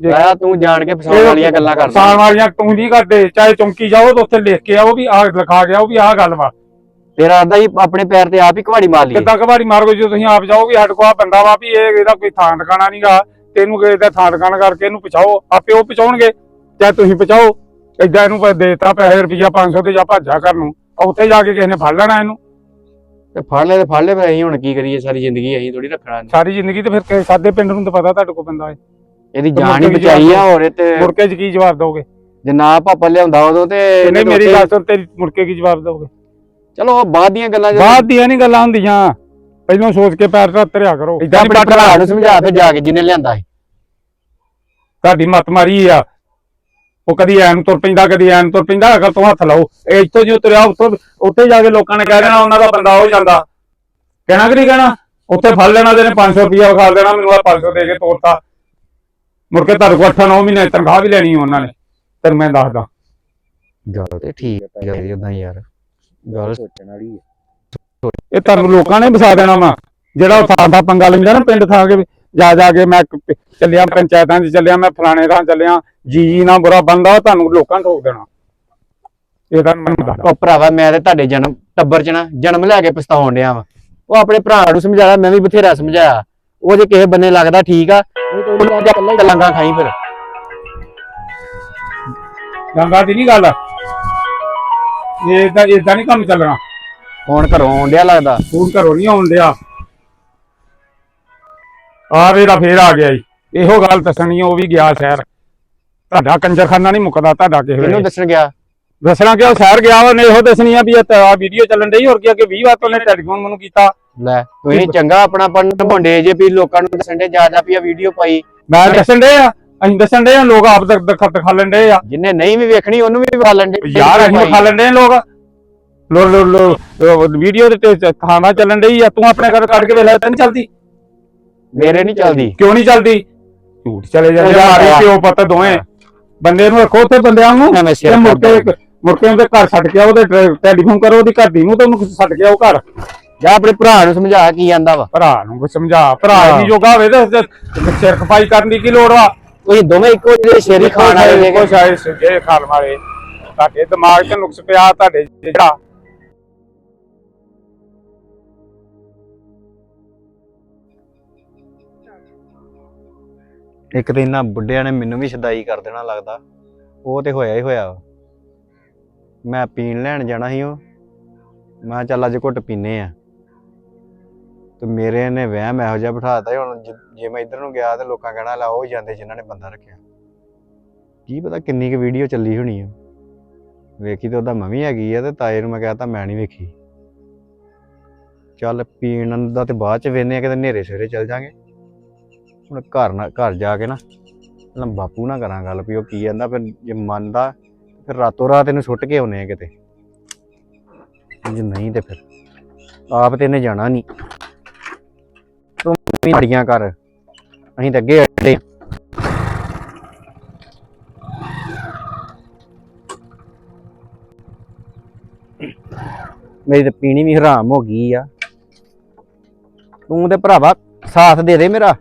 ਤਾਇਆ ਤੂੰ ਜਾਣ ਕੇ ਫਸਾਉਣ ਵਾਲੀਆਂ ਗੱਲਾਂ ਕਰਦਾ। ਫਸਾਉਣ ਵਾਲੀਆਂ ਤੂੰ ਨਹੀਂ ਕਰਦੇ ਚਾਹੇ ਚੌਂਕੀ ਜਾਓ ਤਾਂ ਉੱਥੇ ਲਿਖ ਕੇ ਆਓ ਵੀ ਆਹ ਲਿਖਾ ਗਿਆ ਉਹ ਵੀ ਆਹ ਗੱਲ ਵਾ। ਤੇਰਾ ਅੱਧਾ ਹੀ ਆਪਣੇ ਪੈਰ ਤੇ ਆਪ ਹੀ ਘਵਾੜੀ ਮਾਰ ਲਈਏ ਕਿੱਦਾਂ ਕਬਾੜੀ ਮਾਰੋਗੇ ਜੇ ਤੁਸੀਂ ਆਪ ਜਾਓ ਵੀ ਸਾਡੇ ਕੋਲ ਆਹ ਬੰਦਾ ਵਾ ਵੀ ਇਹ ਇਹਦਾ ਕੋਈ ਥਾਂ ਟਿਕਾਣਾ ਨਹੀਂਗਾ ਤੈਨੂੰ ਕਿਸੇ ਦਾ ਥਾਂ ਟਿਕਾਣਾ ਕਰਕੇ ਇਹਨੂੰ ਪਹੁੰਚਾਓ। ਆਪੇ ਉਹ ਪਹੁੰਚਾਉਣਗੇ। ਚਾਹੇ ਤੁਸੀਂ ਪਹੁੰਚਾਓ। ਏਦਾਂ ਇਹਨੂੰ ਦੇਤਾ ਪੈਸੇ ਰੁਪਈਆ 500 ਤੇ ਜਾਂ ਭਾਜਾ ਕਰਨ ਨੂੰ। ਆ ਉੱਥੇ ਜਾ ਕੇ ਕਿਸੇ ਨੇ ਫੜ ਲੈਣਾ ਇਹਨੂੰ। ਤੇ ਫੜ ਲੈ ਤੇ ਫੜ ਲੈ ਫਿਰ ਅਸੀਂ ਹੁਣ ਕੀ ਕਰੀਏ? ਸਾਰੀ ਜ਼ਿੰਦਗੀ ਅਸੀਂ ਥੋੜੀ ਰੱਖਣਾ। ਸਾਰੀ ਜ਼ਿੰਦਗੀ ਤੇ ਫਿਰ ਕਿਸੇ ਸਾਦੇ ਪਿੰਡ ਨੂੰ ਤਾਂ ਪਤਾ ਤੁਹਾਡੇ ਕੋਲ ਬੰਦਾ ਹੈ। ਇਹਦੀ ਤੇ ਜਾਨ ਹੀ ਬਚਾਈ ਆ ਹੋਰ ਤੇ ਮੁੜ ਕੇ 'ਚ ਕੀ ਜਵਾਬ ਦੋਗੇ ਜੇ ਨਾ ਪਾਪਾ ਲਿਆਉਂਦਾ ਉਦੋਂ ਤੇ ਨਹੀਂ ਮੇਰੀ ਗੱਲ ਸੁਣ ਤੇਰੀ ਮੁੜ ਕੇ ਕੀ ਜਵਾਬ ਦੋਗੇ ਚਲੋ ਬਾਅਦ ਦੀਆਂ ਗੱਲਾਂ ਬਾਅਦ ਦੀਆਂ ਨਹੀਂ ਗੱਲਾਂ ਹੁੰਦੀਆਂ। ਪਹਿਲਾਂ ਸੋਚ ਕੇ ਪੈਰ ਤੇ ਧਰਿਆ ਕਰੋ। ਨਹੀਂ ਆਪਣੇ ਭਰਾ ਨੂੰ ਸਮਝਾ ਫਿਰ ਜਾ ਕੇ ਜਿਹਨੇ ਲਿਆਂਦਾ ਸੀ। ਤੁਹਾਡੀ ਮੱਤ ਮਾਰੀ ਆ। ਉਹ ਕਦੀ ਐਨ ਤੁਰ ਪੈਂਦਾ ਕਦੀ ਐਨ ਤੁਰ ਪੈਂਦਾ ਅਗਰ ਤੂੰ ਹੱਥ ਲਾਓ ਇਹ ਇੱਥੋਂ ਜਿਉ ਤੁਰਿਆ ਉੱਥੋਂ ਉੱਥੇ ਜਾ ਕੇ ਲੋਕਾਂ ਨੇ ਕਹਿ ਦੇਣਾ ਉਹਨਾਂ ਦਾ ਬੰਦਾ ਹੋ ਜਾਂਦਾ। ਕਹਿਣਾ ਕਿ ਨਹੀਂ ਕਹਿਣਾ? ਉੱਥੇ ਫੜ ਲੈਣਾ ਤੇਨੇ 500 ਰੁਪਇਆ ਵਿਖਾ ਦੇਣਾ ਮੈਨੂੰ ਆ 500 ਦੇ ਕੇ ਤੋਰਤਾ। ਮੁੜ ਕੇ ਤੁਹਾਡੇ ਕੋਲ 8-9 ਮਹੀਨੇ ਦੀ ਤਨਖਾਹ ਵੀ ਲੈਣੀ ਉਹਨਾਂ ਨੇ। ਤੈਨੂੰ ਮੈਂ ਦੱਸਦਾ। ਗੱਲ ਤੇ ਠੀਕ ਹੈ ਉਦਾਂ ਯਾਰ। ਗੱਲ ਸੋਚਣ ਵਾਲੀ ਹੈ ਇਹ ਤੁਹਾਨੂੰ ਲੋਕਾਂ ਨੇ ਵਸਾ ਦੇਣਾ ਵਾ। ਜਿਹੜਾ ਉਹ ਥਾਂ ਥਾਂ ਪੰਗਾ ਲੈਂਦਾ ਨਾ ਪਿੰਡ ਥਾਂ ਕੇ ਜਾ ਜਾ ਕੇ ਮੈਂ ਚੱਲਿਆ ਪੰਚਾਇਤਾਂ 'ਚ ਚੱਲਿਆ ਮੈਂ ਫਲਾਣੇ ਥਾਂ ਚੱਲਿਆ। ਜੀ ਜੀ ਨਾ ਬੁਰਾ ਬੰਦਾ ਤੁਹਾਨੂੰ ਲੋਕਾਂ ਠੋਕ ਦੇਣਾ। ਇਹ ਤਾਂ ਮੈਨੂੰ ਦੱਸ। ਉਹ ਭਰਾਵਾ ਮੈਂ ਤੇ ਤੁਹਾਡੇ ਜਨਮ ਟੱਬਰ ਚ ਨਾ ਜਨਮ ਲੈ ਕੇ ਪਛਤਾਉਣ ਡਿਆ ਵਾ। ਉਹ ਆਪਣੇ ਭਰਾ ਨੂੰ ਸਮਝਾਇਆ ਮੈਂ ਵੀ ਬਥੇਰਾ ਸਮਝਾਇਆ। ਉਹ ਜੇ ਕਿਸੇ ਬੰਨੇ ਲੱਗਦਾ ਠੀਕ ਆ ਨਹੀਂ ਤਾਂ ਉਹਨੂੰ ਕਹਿੰਦਾ ਕੱਲਾ ਹੀ ਲੰਗਾ ਖਾਈ ਫਿਰ। ਗੰਗਾ ਦੀ ਨਹੀਂ ਗੱਲ। ਇਹ ਤਾਂ ਇਦਾਂ ਨਹੀਂ ਕੰਮ ਚੱਲਣਾ। ਹੁਣ ਘਰੋਂ ਆਉਣ ਡਿਆ ਲੱਗਦਾ। ਫੋਨ ਘਰੋਂ ਨਹੀਂ ਆਉਣ ਡਿਆ। ਆ ਵੇਰਾ ਫੇਰ ਆ ਗਿਆ ਜੀ। ਇਹੋ ਗੱਲ ਦੱਸਣੀ ਉਹ ਵੀ ਗਿਆ ਸ਼ਹਿਰ। ਤੁਹਾਡਾ ਕੰਜਰਖਾਨਾ ਨਹੀਂ ਮੁੱਕਦਾ ਤੁਹਾਡਾ ਕਿਸੇ ਵੇਲੇ। ਦੱਸਣ ਗਿਆ? ਦੱਸਣਾ ਕਿ ਉਹ ਸ਼ਹਿਰ ਗਿਆ ਉਹਨੇ ਇਹੋ ਦੱਸਣੀ ਆ ਵੀ ਤਾਂ ਵੀਡੀਓ ਚੱਲਣ ਡਈ ਹੋਰ ਕੀ ਅੱਗੇ 20 ਵਾਰ ਤੋਂ ਉਹਨੇ ਟੈਲੀਫੋਨ ਮੈਨੂੰ ਕੀਤਾ। ਲੈ ਤੁਸੀਂ ਚੰਗਾ ਆਪਣਾ ਪਨ ਭੰਡੇ ਜੇ ਵੀ ਲੋਕਾਂ ਨੂੰ ਦੱਸਣ ਦੇ ਜਾ ਜਾ ਵੀ ਆ ਵੀਡੀਓ ਪਾਈ। ਮੈਂ ਦੱਸਣ ਡੇ ਆ ਅਸੀਂ ਦੱਸਣ ਡੇ ਆ ਲੋਕ ਆਪ ਤੱਕ ਦਖਤ ਖਾ ਲੈਂਦੇ ਆ। ਜਿੰਨੇ ਨਹੀਂ ਵੀ ਵੇਖਣੀ ਉਹਨੂੰ ਵੀ ਵਿਖਾ ਲੈਣ ਦੇ ਯਾਰ ਅਸੀਂ ਖਾ ਲੈਂਦੇ ਆ ਲੋਕ। ਲੋ ਲੋ ਲੋ ਵੀਡੀਓ ਦੇ ਤੇ ਖਾਣਾ ਚੱਲਣ ਡਈ ਆ ਤੂੰ ਆਪਣੇ ਘਰ ਕੱਢ ਕੇ ਵੇਖ ਲੈ ਤੈਨੂੰ ਚੱਲਦੀ। ਮੇਰੇ ਨਹੀਂ ਚੱਲਦੀ। ਕਿਉਂ ਨਹੀਂ ਚੱਲਦੀ? ਝੂਠ ਚਲੇ ਜਾਂਦੇ ਯਾਰ ਮਾਰੇ ਆ। ਪਿਓ ਪੁੱਤ ਦੋਵੇਂ। ਬੰਦੇ ਨੂੰ ਰੱਖੋ ਉੱਥੇ ਬੰਦਿਆਂ ਨੂੰ। ਸਿਰ ਤੇ ਮੁੜ ਕੇ ਖਾਂਦਾ। ਮੁੜ ਕੇ ਉਹਦੇ ਘਰ ਛੱਡ ਕੇ ਆਓ ਟੈਲੀਫੋਨ ਕਰੋ ਉਹਦੀ ਘਰ ਦੀ ਨੂੰ ਤੇ ਉਹਨੂੰ ਛੱਡ ਕੇ ਆਓ ਘਰ। ਜਾਂ ਆਪਣੇ ਭਰਾ ਨੂੰ ਸਮਝਾ ਕੀ ਜਾਂਦਾ ਵਾ। ਭਰਾ ਨੂੰ ਕੋਈ ਸਮਝਾ ਭਰਾ ਹਾਂ। ਨਹੀਂ ਜੋਗਾ ਹੋਵੇ ਤੇ ਤੇ ਸਿਰ ਖਪਾਈ ਕਰਨ ਦੀ ਕੀ ਲੋੜ ਵਾ? ਤੁਸੀਂ ਦੋਵੇਂ ਇੱਕੋ ਜਿਹੇ ਸ਼ੇਰੀ ਖਾਣ ਵਾਲੇ ਨੇ ਕੋਈ ਸ਼ਾਇਦ ਸੁਝੇ ਖਾਣ ਵਾਲੇ। ਤੁਹਾਡੇ ਦਿਮਾਗ 'ਚ ਨੁਕਸ ਪਿਆ ਤੁਹਾਡੇ ਜਿਹੜਾ ਇੱਕ ਤਾਂ ਨਾ ਬੁੱਢਿਆਂ ਨੇ ਮੈਨੂੰ ਵੀ ਸ਼ਦਾਈ ਕਰ ਦੇਣਾ ਲੱਗਦਾ। ਉਹ ਤੇ ਹੋਇਆ ਹੀ ਹੋਇਆ ਵਾ। ਮੈਂ ਪੀਣ ਲੈਣ ਜਾਣਾ ਸੀ ਉਹ। ਮੈਂ ਕਿਹਾ ਚੱਲ ਅੱਜ ਘੁੱਟ ਪੀਨੇ ਆ। ਤੇ ਮੇਰੇ ਨੇ ਵਹਿਮ ਇਹੋ ਜਿਹਾ ਬਿਠਾਤਾ ਹੁਣ ਜੇ- ਜੇ ਮੈਂ ਇੱਧਰ ਨੂੰ ਗਿਆ ਤੇ ਲੋਕਾਂ ਕਹਿਣਾ, ਲਾ ਉਹ ਹੀ ਜਾਂਦੇ ਜਿਨ੍ਹਾਂ ਨੇ ਬੰਦਾ ਰੱਖਿਆ। ਕੀ ਪਤਾ ਕਿੰਨੀ ਕੁ ਵੀਡੀਓ ਚੱਲੀ ਹੋਣੀ ਆ। ਵੇਖੀ ਤਾਂ ਉਹਦਾ ਮੰਮੀ ਹੈਗੀ ਆ ਤੇ ਤਾਏ ਨੂੰ ਮੈਂ ਕਹਤਾ ਮੈਂ ਨਹੀਂ ਵੇਖੀ। ਚੱਲ ਪੀਣ ਦਾ ਤੇ ਬਾਅਦ ਚ ਵੇਨੇ ਆ, ਕਿਤੇ ਨੇਰੇ ਸਵੇਰੇ ਚੱਲ ਜਾਾਂਗੇ। ਹੁਣ ਘਰ ਨਾ ਘਰ ਜਾ ਕੇ ਨਾ ਪਹਿਲਾਂ ਬਾਪੂ ਨਾਲ ਕਰਾਂ ਗੱਲ ਵੀ ਉਹ ਕੀ ਕਹਿੰਦਾ, ਫਿਰ ਜੇ ਮੰਨਦਾ, ਫਿਰ ਰਾਤੋਂ ਰਾਤ ਇਹਨੂੰ ਸੁੱਟ ਕੇ ਆਉਨੇ ਆ ਕਿਤੇ। ਜੇ ਨਹੀਂ ਤੇ ਫਿਰ ਆਪ ਤੇ ਇਹਨੇ ਜਾਣਾ ਨਹੀਂ। ਤੂੰ ਵੀ ਬੜੀਆਂ ਕਰ, ਅਸੀਂ ਤਾਂ ਅੱਗੇ ਅੜੇ ਮੇਰੀ ਤਾਂ ਪੀਣੀ ਵੀ ਹਰਾਮ ਹੋ ਗਈ ਆ। ਤੂੰ ਤੇ ਭਰਾਵਾ ਸਾਥ ਦੇ ਦੇ ਮੇਰਾ।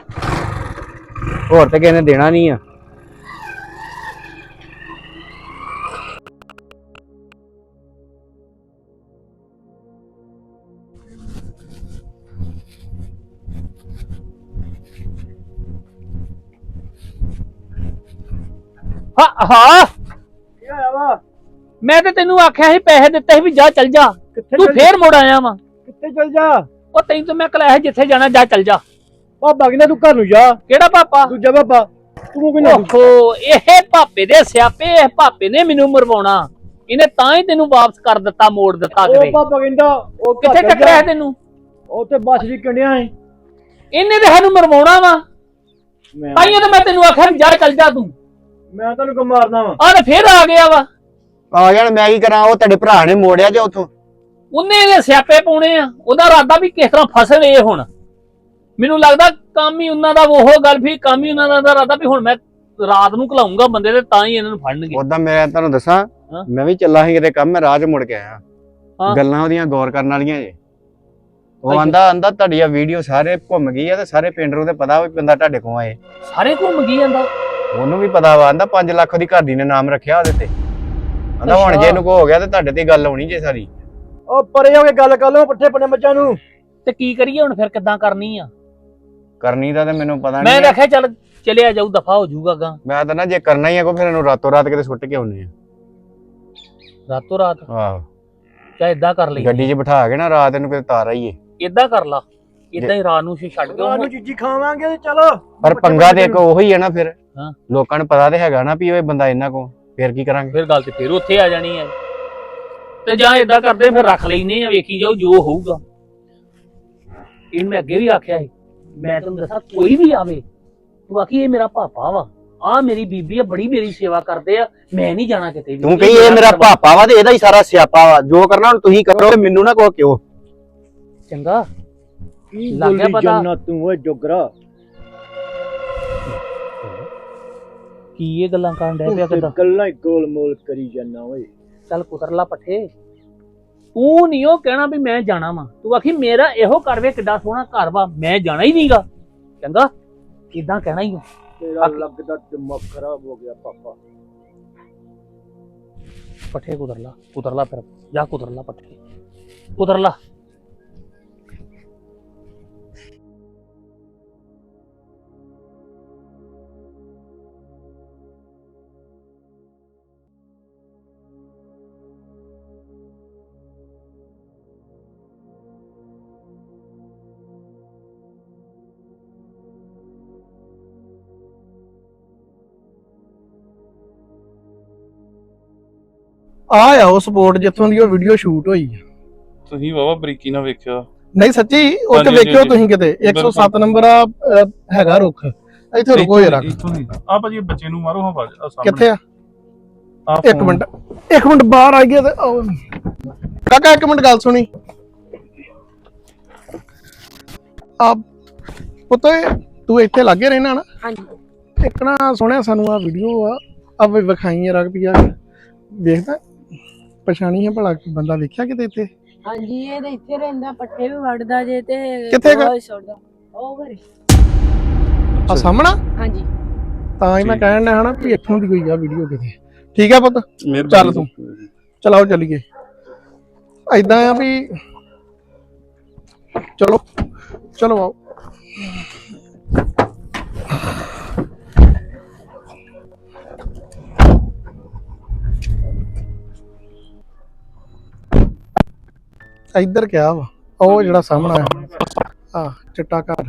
ਹੋਰ ਤੇ ਕਿਸੇ ਨੇ ਦੇਣਾ ਨਹੀਂ ਆ। ਹਾਂ ਹਾਂ। ਕੀ ਹੋਇਆ ਵਾ? ਮੈਂ ਤੇ ਤੈਨੂੰ ਆਖਿਆ ਸੀ ਪੈਸੇ ਦਿੱਤੇ ਸੀ ਵੀ ਜਾ ਚੱਲ ਜਾ। ਕਿੱਥੇ ਤੂੰ ਚੱਲ- ਫੇਰ ਮੁੜ ਆਇਆ ਵਾ। ਕਿੱਥੇ ਚੱਲ ਜਾ? ਉਹ ਤੈਨੂੰ ਤਾਂ ਮੈਂ ਕਲਾਇਆ ਜਿੱਥੇ ਜਾਣਾ ਜਾ ਚੱਲ ਜਾ। ਪਾਪਾ ਕਹਿੰਦਾ ਤੂੰ ਘਰ ਨੂੰ ਜਾ? ਕਿਹੜਾ ਪਾਪਾ? ਦੂਜਾ ਪਾਪਾ ਤੂੰ ਕਹਿੰਦਾ ਓਹੋ ਇਹ ਭਾਪੇ ਦੇ ਸਿਆਪੇ ਇਹ ਭਾਪੇ ਨੇ ਮੈਨੂੰ ਮਰਵਾਉਣਾ। ਇਹਨੇ ਤਾਂ ਹੀ ਤੈਨੂੰ ਵਾਪਸ ਕਰ ਦਿੱਤਾ ਮੋੜ ਦਿੱਤਾ ਉਹ ਕਿਤੇ ਪਾਪਾ ਕਹਿੰਦਾ ਉਹ ਕਿੱਥੇ ਟੱਕਰਿਆ। ਤੈਨੂੰ? ਉਹ ਤੇ ਬੱਸ ਦੀ ਕੰਡਿਆ ਹੈ ਇਹਨੇ ਤੇ ਸਾਨੂੰ ਮਰਵਾਉਣਾ ਵਾ। ਤਾਈਆਂ ਤਾਂ ਮੈਂ ਤੈਨੂੰ ਆਖਿਆ ਵੀ ਜਾ ਚੱਲ ਜਾ ਤੂੰ। ਮੈਂ ਤੈਨੂੰ ਕੋ ਮਾਰਨਾ ਵਾ? ਆਹ ਤੇ ਫੇਰ ਆ ਗਿਆ ਵਾ। ਆ ਜਾਣ ਮੈਂ ਕੀ ਕਰਾਂ ਉਹ ਤੁਹਾਡੇ ਭਰਾ ਨੇ ਮੋੜਿਆ ਜਾਂ ਉਥੋਂ। ਉਹਨੇ ਇਹਦੇ ਸਿਆਪੇ ਪਾਉਣੇ ਆ। ਉਹਦਾ ਇਰਾਦਾ ਵੀ ਕਿਸ ਤਰ੍ਹਾਂ ਫਸਣ ਇਹ ਹੁਣ। ਮੈਨੂੰ ਲੱਗਦਾ ਕੰਮ ਹੀ ਉਹਨਾਂ ਦਾ ਉਹ ਗੱਲ ਵੀ ਕੰਮ ਹੀ ਉਹਨਾਂ ਦਾ ਦਾ ਇਰਾਦਾ ਵੀ ਹੁਣ ਮੈਂ ਰਾਤ ਨੂੰ ਘਲਾਉਂਗਾ ਬੰਦੇ ਤੇ ਤਾਂ ਹੀ ਇਹਨਾਂ ਨੂੰ ਫੜਨਗੇ। ਉਦਾਂ ਮੈਂ ਤੁਹਾਨੂੰ ਦੱਸਾਂ ਹਾਂ। ਮੈਂ ਵੀ ਚੱਲਾ ਸੀ ਕਿਤੇ ਕੰਮ ਮੈਂ 'ਚ ਮੁੜ ਕੇ ਆਇਆ। ਹਾਂ। ਗੱਲਾਂ ਉਹਦੀਆਂ ਗੌਰ ਕਰਨ ਵਾਲੀਆਂ ਜੇ। ਉਹ ਅੱਛਾ। ਆਂਦਾ ਆਂਦਾ ਤੁਹਾਡੀ ਆ ਵੀਡੀਓ ਸਾਰੇ ਘੁੰਮ ਗਈ ਆ ਤੇ ਸਾਰੇ ਪਿੰਡ ਨੂੰ ਤੇ ਪਤਾ ਵੀ ਬੰਦਾ ਤੁਹਾਡੇ ਕੋਲ ਆਏ। ਸਾਰੇ ਘੁੰਮ ਗਈ ਜਾਂਦਾ ਉਹਨੂੰ ਵੀ ਪਤਾ ਵਾ ਆਂਦਾ 5 ਲੱਖ ਦੀ ਘਰ ਦੀ ਨੇ ਨਾਮ ਰੱਖਿਆ ਉਹਦੇ ਤੇ। ਆਂਦਾ ਹੁਣ ਅੱਛਾ। ਜੇ ਇਹਨੂੰ ਕੋ ਹੋ ਗਿਆ ਤੇ ਤੁਹਾਡੇ ਤੇ ਗੱਲ ਹੋਣੀ ਜੇ ਸਾਰੀ। ਉਹ ਪਰੇ ਹੋ ਕੇ ਗੱਲ ਕਰ ਲਓ ਪੱਠੇ ਪਣੇ ਬੱਚਿਆਂ ਨੂੰ। ਤੇ ਕੀ ਕਰੀਏ ਹੁਣ ਫਿਰ ਕਿੱਦਾਂ ਕਰਨੀ ਆ? ਕਰਨੀ ਦਾ ਤੇ ਮੈਨੂੰ ਪਤਾ ਮੈਂ ਨਹੀਂ ਰੱਖਿਆ ਚੱਲ ਚਲਿਆ ਜਾਊ ਦਫਾ ਹੋ ਜਾਊਗਾ ਗਾ। ਮੈਂ ਤਾਂ ਨਾ ਜੇ ਕਰਨਾ ਹੀ ਆ ਕੋ ਫਿਰ ਇਹਨੂੰ ਰਾਤੋਂ ਰਾਤ ਕਿਤੇ ਸੁੱਟ ਕੇ ਆਉਨੇ ਆ। ਰਾਤੋਂ ਰਾਤ? ਆਹੋ। ਚਾਹੇ ਇਦਾਂ ਕਰ ਲਈ ਗੱਡੀ 'ਚ ਬਿਠਾ ਕੇ ਨਾ ਰਾਤ ਇਹਨੂੰ ਕਿਤੇ ਤਾਰ ਆਈਏ। ਇਦਾਂ ਕਰ ਲਾ। ਇਦਾਂ ਹੀ ਰਾਤ ਨੂੰ ਛੇ ਛੱਡ ਕੇ ਰਾਤ ਨੂੰ ਚੀਜੀ ਖਾਵਾਂਗੇ ਤੇ ਚਲੋ। ਪਰ ਪੰਗਾ ਤੇ ਇੱਕ ਉਹੀ ਹੈ ਨਾ ਫਿਰ। ਹਾਂ। ਲੋਕਾਂ ਨੂੰ ਪਤਾ ਤੇ ਹੈਗਾ ਨਾ ਵੀ ਉਹ ਬੰਦਾ ਇਹਨਾਂ ਕੋ ਫਿਰ ਕੀ ਕਰਾਂਗੇ? ਫਿਰ ਗੱਲ ਤੇ ਫਿਰ ਉੱਥੇ ਆ ਜਾਣੀ ਹੈ। ਤੇ ਜਾਂ ਇਦਾਂ ਕਰਦੇ ਫਿਰ ਰੱਖ ਲੈਨੇ ਆ ਵੇਖੀ ਜਾਓ ਜੋ ਹੋਊਗਾ। ਇਹਨੂੰ ਮੈਂ ਅੱਗੇ ਵੀ ਆਖਿਆ ਸੀ। ਮੈਂ ਤੁਹਾਨੂੰ ਦੱਸਾਂ ਕੋਈ ਵੀ ਆਵੇ ਤੂੰ ਆਖੀ ਇਹ ਮੇਰਾ ਪਾਪਾ ਵਾ। ਆ ਮੇਰੀ ਬੀਬੀ ਆ ਬੜੀ ਮੇਰੀ ਸੇਵਾ ਕਰਦੇ ਆ ਮੈਂ ਨਹੀਂ ਜਾਣਾ ਕਿਤੇ ਵੀ। ਤੂੰ ਕਹੀ ਇਹ ਮੇਰਾ ਪਾਪਾ ਵਾ ਤੇ ਇਹਦਾ ਹੀ ਸਾਰਾ ਸਿਆਪਾ ਵਾ। ਜੋ ਕਰਨਾ ਹੁਣ ਤੁਸੀਂ ਕਰੋ ਤੇ ਮੈਨੂੰ ਨਾ ਕਹੋ ਕਿਉਂ। ਚੰਗਾ। ਕੀ ਲੱਗ ਗਿਆ ਪਤਾ? ਜਾਨਾ ਤੂੰ ਓਏ ਜੋਗਰਾ? ਕੀ ਇਹ ਗੱਲਾਂ ਕਰਨ ਡਿਆ ਪਿਆ ਤੂੰ ਕਿਦਾਂ ਤੇ ਗੱਲਾਂ ਹੀ ਗੋਲ ਮੋਲ ਕਰੀ ਜਾਨਾ ਓਏ। ਚੱਲ ਕੁਤਰ ਲਾ ਪੱਠੇ। ਤੂੰ ਨਹੀਂ ਉਹ ਕਹਿਣਾ ਵੀ ਮੈਂ ਜਾਣਾ ਵਾ। ਤੂੰ ਆਖੀ ਮੇਰਾ ਇਹੋ ਕਰਵੇ ਕਿੱਡਾ ਸੋਹਣਾ ਘਰ ਵਾ ਮੈਂ ਜਾਣਾ ਹੀ ਨਹੀਂਗਾ। ਚੰਗਾ ਇਦਾਂ ਕਹਿਣਾ ਹੀ ਆ। ਤੇਰਾ ਲੱਗਦਾ ਦਿਮਾਗ ਖਰਾਬ ਹੋ ਗਿਆ ਪਾਪਾ। ਪੱਠੇ ਕੁਤਰ ਲਾ ਕੁਤਰ ਲਾ ਫਿਰ ਜਾ ਕੁਤਰ ਲਾ ਪੱਠੇ। ਕੁਤਰ ਲਾ। ਆ ਆ ਉਹ ਸਪੋਰਟ ਜਿੱਥੋਂ ਦੀ ਉਹ ਵੀਡੀਓ ਸ਼ੂਟ ਹੋਈ ਆ। ਤੁਸੀਂ ਵਾਵਾ ਬਰੀਕੀ ਨਾਲ ਵੇਖਿਆ। ਨਹੀਂ ਸੱਚੀ ਉੱਥੇ ਹਾਂਜੀ, ਵੇਖਿਓ ਹਾਂਜੀ। ਤੁਸੀਂ ਕਿਤੇ। 107 ਨੰਬਰ ਆ ਅ, ਹੈਗਾ ਰੁੱਖ। ਇੱਥੇ ਰੁਕੋ ਜਰਾ। ਆ ਭਾਜੀ ਬੱਚੇ ਨੂੰ ਮਾਰੋ ਹਾਂ ਬਾਜ ਆ ਸਾਹਮਣੇ। ਕਿੱਥੇ ਆ? ਆਹ ਇੱਕ phone। ਮਿੰਟ ਇੱਕ ਮਿੰਟ ਬਾਹਰ ਆ ਗਿਆ ਤੇ ਆਓ। ਕਾਕਾ ਇੱਕ ਮਿੰਟ ਗੱਲ ਸੁਣੀ। ਆ ਪੁੱਤ ਤੂੰ ਇੱਥੇ ਲੱਗੇ ਰਹਿਣਾ ਨਾ। ਹਾਂਜੀ। ਇੱਕ ਨਾ ਸੁਣਿਆ ਸਾਨੂੰ ਆ ਵੀਡੀਓ ਆ। ਆ ਵੀ ਵਿਖਾਈ ਆ ਰਗਪੀਆ ਵੇਖਦਾ? ਪਛਾਣੀ ਹੈ ਭਲਾ ਬੰਦਾ ਵੇਖਿਆ ਕਿਤੇ ਇੱਥੇ? ਹਾਂਜੀ ਇਹ ਤਾਂ ਇੱਥੇ ਰਹਿੰਦਾ ਪੱਠੇ ਵੀ ਵੜਦਾ ਜੇ ਤੇ ਕਿੱਥੇ ਗਾ? ਉਹ ਘਰੇ। ਆ ਸਾਹਮਣਾ? ਹਾਂਜੀ। ਤਾਂ ਹੀ ਮੈਂ। ਕਹਿਣ ਡਿਆ ਹਨਾ ਵੀ ਇੱਥੋਂ ਦੀ ਕੋਈ ਆ ਵੀਡੀਓ ਕਿਤੇ। ਠੀਕ ਆ ਪੁੱਤ ਚੱਲ ਤੂੰ। ਚਲਾਓ ਚੱਲੀਏ। ਐਦਾਂ ਆ ਵੀ ਚਲੋ ਚਲੋ ਆਓ। ਇੱਧਰ ਕਿਆ ਵਾ? ਉਹ ਜਿਹੜਾ ਸਾਹਮਣਾ ਆ ਆ ਚਿੱਟਾ ਘਰ।